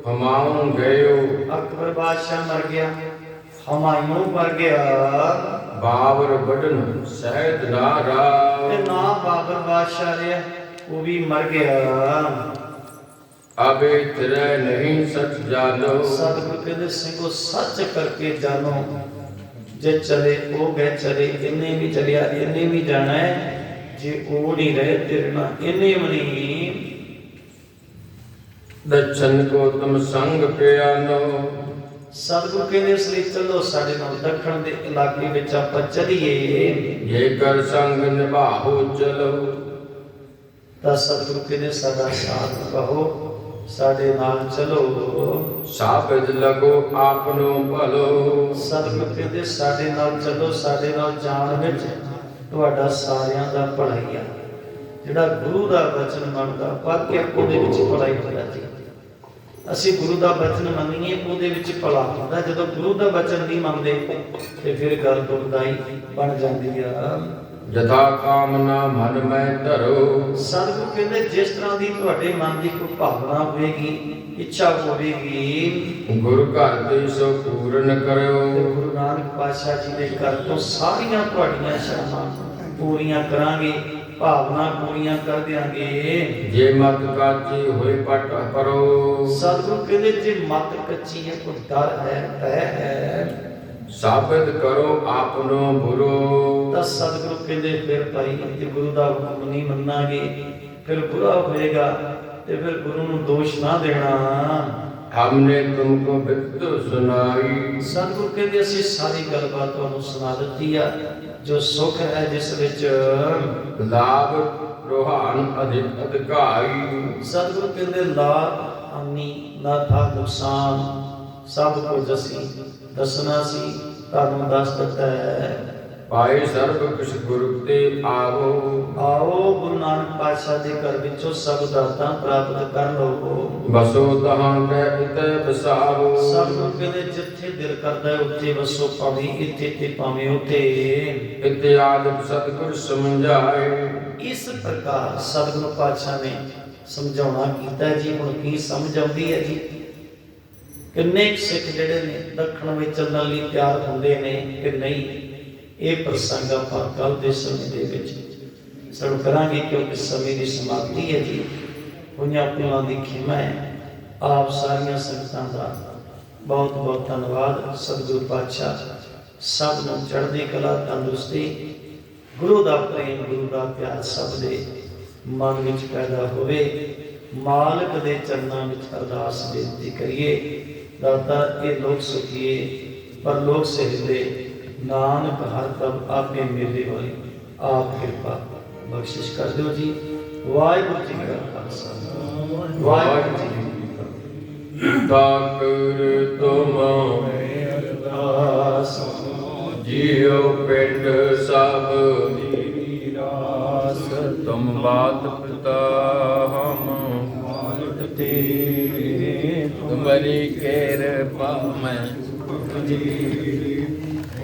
ਹਮਾਉਂ ਗਇਓ। ਅਕਬਰ ਬਾਦਸ਼ਾਹ ਮਰ ਗਿਆ। ਹਮਾਯੂੰ ਮਰ ਗਿਆ। ਬਾਬਰ ਬਡਨ ਸਹਿਤ ਨਾ ਤੇ ਨਾ ਬਾਬਰ ਬਾਦਸ਼ਾਹ ਰਿਹਾ ਉਹ ਵੀ ਮਰ ਗਿਆ। ਅਬੇ ਤੇਰੇ ਨਹੀਂ ਸਚ ਜਾਣੋ। ਸਤਿਗੁਰੂ ਕਹਿੰਦੇ ਸਿੰਘੋ ਸੱਚ ਕਰਕੇ ਜਾਣੋ। ਜੇ ਚਲੇ ਉਹ ਗਏ ਚਲੇ ਇਹਨੇ ਵੀ ਚਲਿਆ ਇਹਨੇ ਵੀ ਜਾਣਾ ਹੈ। ਜੇ ਉਹ ਨਹੀਂ ਰਹੇ ਤੇਰੇ ਨਾਲ ਇਹਨੇ ਮਨੀ ਦਰਸ਼ਨ ਕੋ ਤੁਮ ਸੰਗ ਪਿਆਨੋ ਸਤਿਗੁਰੂ ਕਹਿੰਦੇ ਇਸ ਲਈ ਚੱਲੋ ਸਾਡੇ ਨਾਲ ਦੱਖਣ ਦੇ ਇਲਾਕੇ ਵਿੱਚ ਆਪਾਂ ਚੱਲੀਏ। ਜੇ ਕਰ ਸੰਗ ਨਿਭਾਹੋ ਚਲੋ। ਤਾਂ ਸਤਿਗੁਰੂ ਕਹਿੰਦੇ ਸਾਡਾ ਸਾਥ ਕਹੋ ਸਾਡੇ ਨਾਲ ਚਲੋ। ਸਾਬਦ ਲਗੋ ਆਪਨੋ ਭਲੋ। ਸਤਿਗੁਰੂ ਕਹਿੰਦੇ ਸਾਡੇ ਨਾਲ ਚੱਲੋ ਸਾਡੇ ਨਾਲ ਜਾਣ ਵਿੱਚ ਤੁਹਾਡਾ ਸਾਰਿਆਂ ਦਾ ਭਲਾਈ ਆ। ਜਿਹੜਾ ਗੁਰੂ ਦਾ ਬਚਨ ਮੰਨਦਾ ਵਾਕਿਆ ਉਹਦੇ ਵਿੱਚ ਭਲਾਈ ਹੁੰਦਾ ਜੀ ਅਸੀਂ ਗੁਰੂ ਦਾ ਬਚਨ ਮੰਨੀਏ ਉਹਦੇ ਵਿੱਚ ਭਲਾ ਹੁੰਦਾ। ਜਦੋਂ ਗੁਰੂ ਦਾ ਬਚਨ ਨਹੀਂ ਮੰਨਦੇ ਤੇ ਫਿਰ ਗੱਲ ਦੁਖਦਾਈ ਬਣ ਜਾਂਦੀ ਆ। ਜਥਾ ਕਾਮਨਾ ਮਨ ਮੈਂ ਧਰੋ। ਸਤਿਗੁਰੂ ਕਹਿੰਦੇ ਜਿਸ ਤਰ੍ਹਾਂ ਦੀ ਤੁਹਾਡੇ ਮਨ ਦੀ ਕੋਈ ਭਾਵਨਾ ਹੋਵੇਗੀ ਇੱਛਾ ਹੋਵੇਗੀ ਗੁਰੂ ਘਰ ਤੇ ਸੋ ਪੂਰਨ ਕਰਿਓ। ਗੁਰੂ ਨਾਨਕ ਪਾਤਸ਼ਾਹ ਜੀ ਦੇ ਘਰ ਤੋਂ ਸਾਰੀਆਂ ਤੁਹਾਡੀਆਂ ਸ਼ਰਮਾਂ ਪੂਰੀਆਂ ਕਰਾਂਗੇ। ਭਾਵਨਾ ਪੂਰੀਆਂ ਕਰ ਦਿਆਂਗੇ। ਜੇ ਮਤ ਕਾਚੀ ਹੋਏ ਪਟ ਕਰੋ ਸਤਿਗੁਰੂ ਕਹਿੰਦੇ ਜੇ ਮਤ ਕੱਚੀ ਹੈ ਕੋਈ ਡਰ ਹੈ ਭੈ ਹੈ ਸਾਬਤ ਕਰੋ ਆਪਨੋ ਬੁਰੋ। ਤਾਂ ਸਤਿਗੁਰੂ ਕਹਿੰਦੇ ਫਿਰ ਭਾਈ ਜੇ ਗੁਰੂ ਦਾ ਹੁਕਮ ਨਹੀਂ ਮੰਨਾਂਗੇ ਫਿਰ ਬੁਰਾ ਹੋਏਗਾ ਤੇ ਫਿਰ ਗੁਰੂ ਨੂੰ ਦੋਸ਼ ਨਾ ਦੇਣਾ। ਹਮਨੇ ਤੁਮਕੋ ਬਿਤ ਸੁਨਾਈ। ਸਤਿਗੁਰੂ ਕਹਿੰਦੇ ਅਸੀਂ ਸਾਰੀ ਗੱਲਬਾਤ ਤੁਹਾਨੂੰ ਸੁਣਾ ਦਿੱਤੀ ਆ ਜੋ ਸੁਖ ਹੈ ਜਿਸ ਵਿੱਚ। ਲਾਭ ਰੋਹਾਨ ਅਧਿਕ ਅਧਿਕਾਈ। ਸਤਿਗੁਰੂ ਕਹਿੰਦੇ ਲਾਭ ਹਾਨੀ ਨਾ ਥਾ ਨੁਕਸਾਨ। ਸਭ ਕੁਝ ਅਸੀਂ ਦੱਸਣਾ ਸੀ ਤੁਹਾਨੂੰ ਦੱਸ ਦਿੱਤਾ ਹੈ। ਪਾਏ ਸਰਬ ਕੁਛ ਗੁਰੂ ਤੇ ਆਵੋ। ਆਓ ਗੁਰੂ ਨਾਨਕ ਪਾਤਸ਼ਾਹ ਦੇ ਘਰ ਵਿੱਚੋਂ ਸਭ ਦਾਤਾਂ ਪ੍ਰਾਪਤ ਕਰ ਲਓ ਬਸੋ ਤਹਾਂ ਕੈ ਇਤੈ ਬਸਾਵੋ। ਸਭ ਨੂੰ ਕਹਿੰਦੇ ਜਿੱਥੇ ਦਿਲ ਕਰਦਾ ਹੈ ਉੱਥੇ ਵਸੋ ਭਾਵੇਂ ਇੱਥੇ ਤੇ ਭਾਵੇਂ ਉੱਥੇ। ਇਤਿਆਦ ਸਤਿਗੁਰ ਸਮਝਾਏ। ਇਸ ਪ੍ਰਕਾਰ ਸਤਿਗੁਰੂ ਪਾਤਸ਼ਾਹ ਨੇ ਸਮਝਾਉਣਾ ਕੀਤਾ ਜੀ ਹੁਣ ਕੀ ਸਮਝ ਆਉਂਦੀ ਹੈ ਜੀ? ਕਿੰਨੇ ਕੁ ਸਿੱਖ ਜਿਹੜੇ ਨੇ ਦੱਖਣ ਵਿੱਚ ਚੱਲਣ ਲਈ ਤਿਆਰ ਹੁੰਦੇ ਨੇ ਕਿ ਨਹੀਂ? ਇਹ ਪ੍ਰਸੰਗ ਆਪਾਂ ਕੱਲ ਦੇ ਸਮੇਂ ਦੇ ਵਿੱਚ ਸਰਵ ਕਰਾਂਗੇ ਕਿਉਂਕਿ ਸਮੇਂ ਦੀ ਸਮਾਪਤੀ ਹੈ ਜੀ। ਪੁੰਨਿਆ ਪੁਲਾਂ ਦੀ ਖਿਮਾ ਹੈ। ਆਪ ਸਾਰੀਆਂ ਸੰਗਤਾਂ ਦਾ ਬਹੁਤ ਬਹੁਤ ਧੰਨਵਾਦ। ਸਤਿਗੁਰੂ ਪਾਤਸ਼ਾਹ ਸਭ ਨੂੰ ਚੜ੍ਹਦੀ ਕਲਾ, ਤੰਦਰੁਸਤੀ, ਗੁਰੂ ਦਾ ਪ੍ਰੇਮ, ਗੁਰੂ ਦਾ ਪਿਆਰ ਸਭ ਦੇ ਮਨ ਵਿੱਚ ਪੈਦਾ ਹੋਵੇ। ਮਾਲਕ ਦੇ ਚਰਨਾਂ ਵਿੱਚ ਅਰਦਾਸ ਬੇਨਤੀ ਕਰੀਏ। ਦਾਤਾ, ਇਹ ਲੋਕ ਸੁਖੀਏ, ਪਰ ਲੋਕ ਸਹਿਜਦੇ ਨਾਨਕ ਹਰ ਤਬ ਆਪੇ ਮੇਰੇ ਵਾਲੀ ਆਪ ਕਿਰਪਾ ਬਖਸ਼ਿਸ਼ ਕਰ ਦਿਓ ਜੀ। ਵਾਹਿਗੁਰੂ ਜੀ ਕਾ ਖਾਲਸਾ। ਵਾਹਿਗੁਰੂ ਜੀ ਤਾਕਰ ਤੁਮ ਅਰਦਾਸ ਜੀਉ ਪਿੰਡ ਸਭ। ਰਾਸ ਤੁਮ ਬਾਤ ਪਿਤਾ ਹਮ। ਤੇ ਤੁਮਰੀ ਕਿਰਪਾ ਮੈਂ। ਜੇ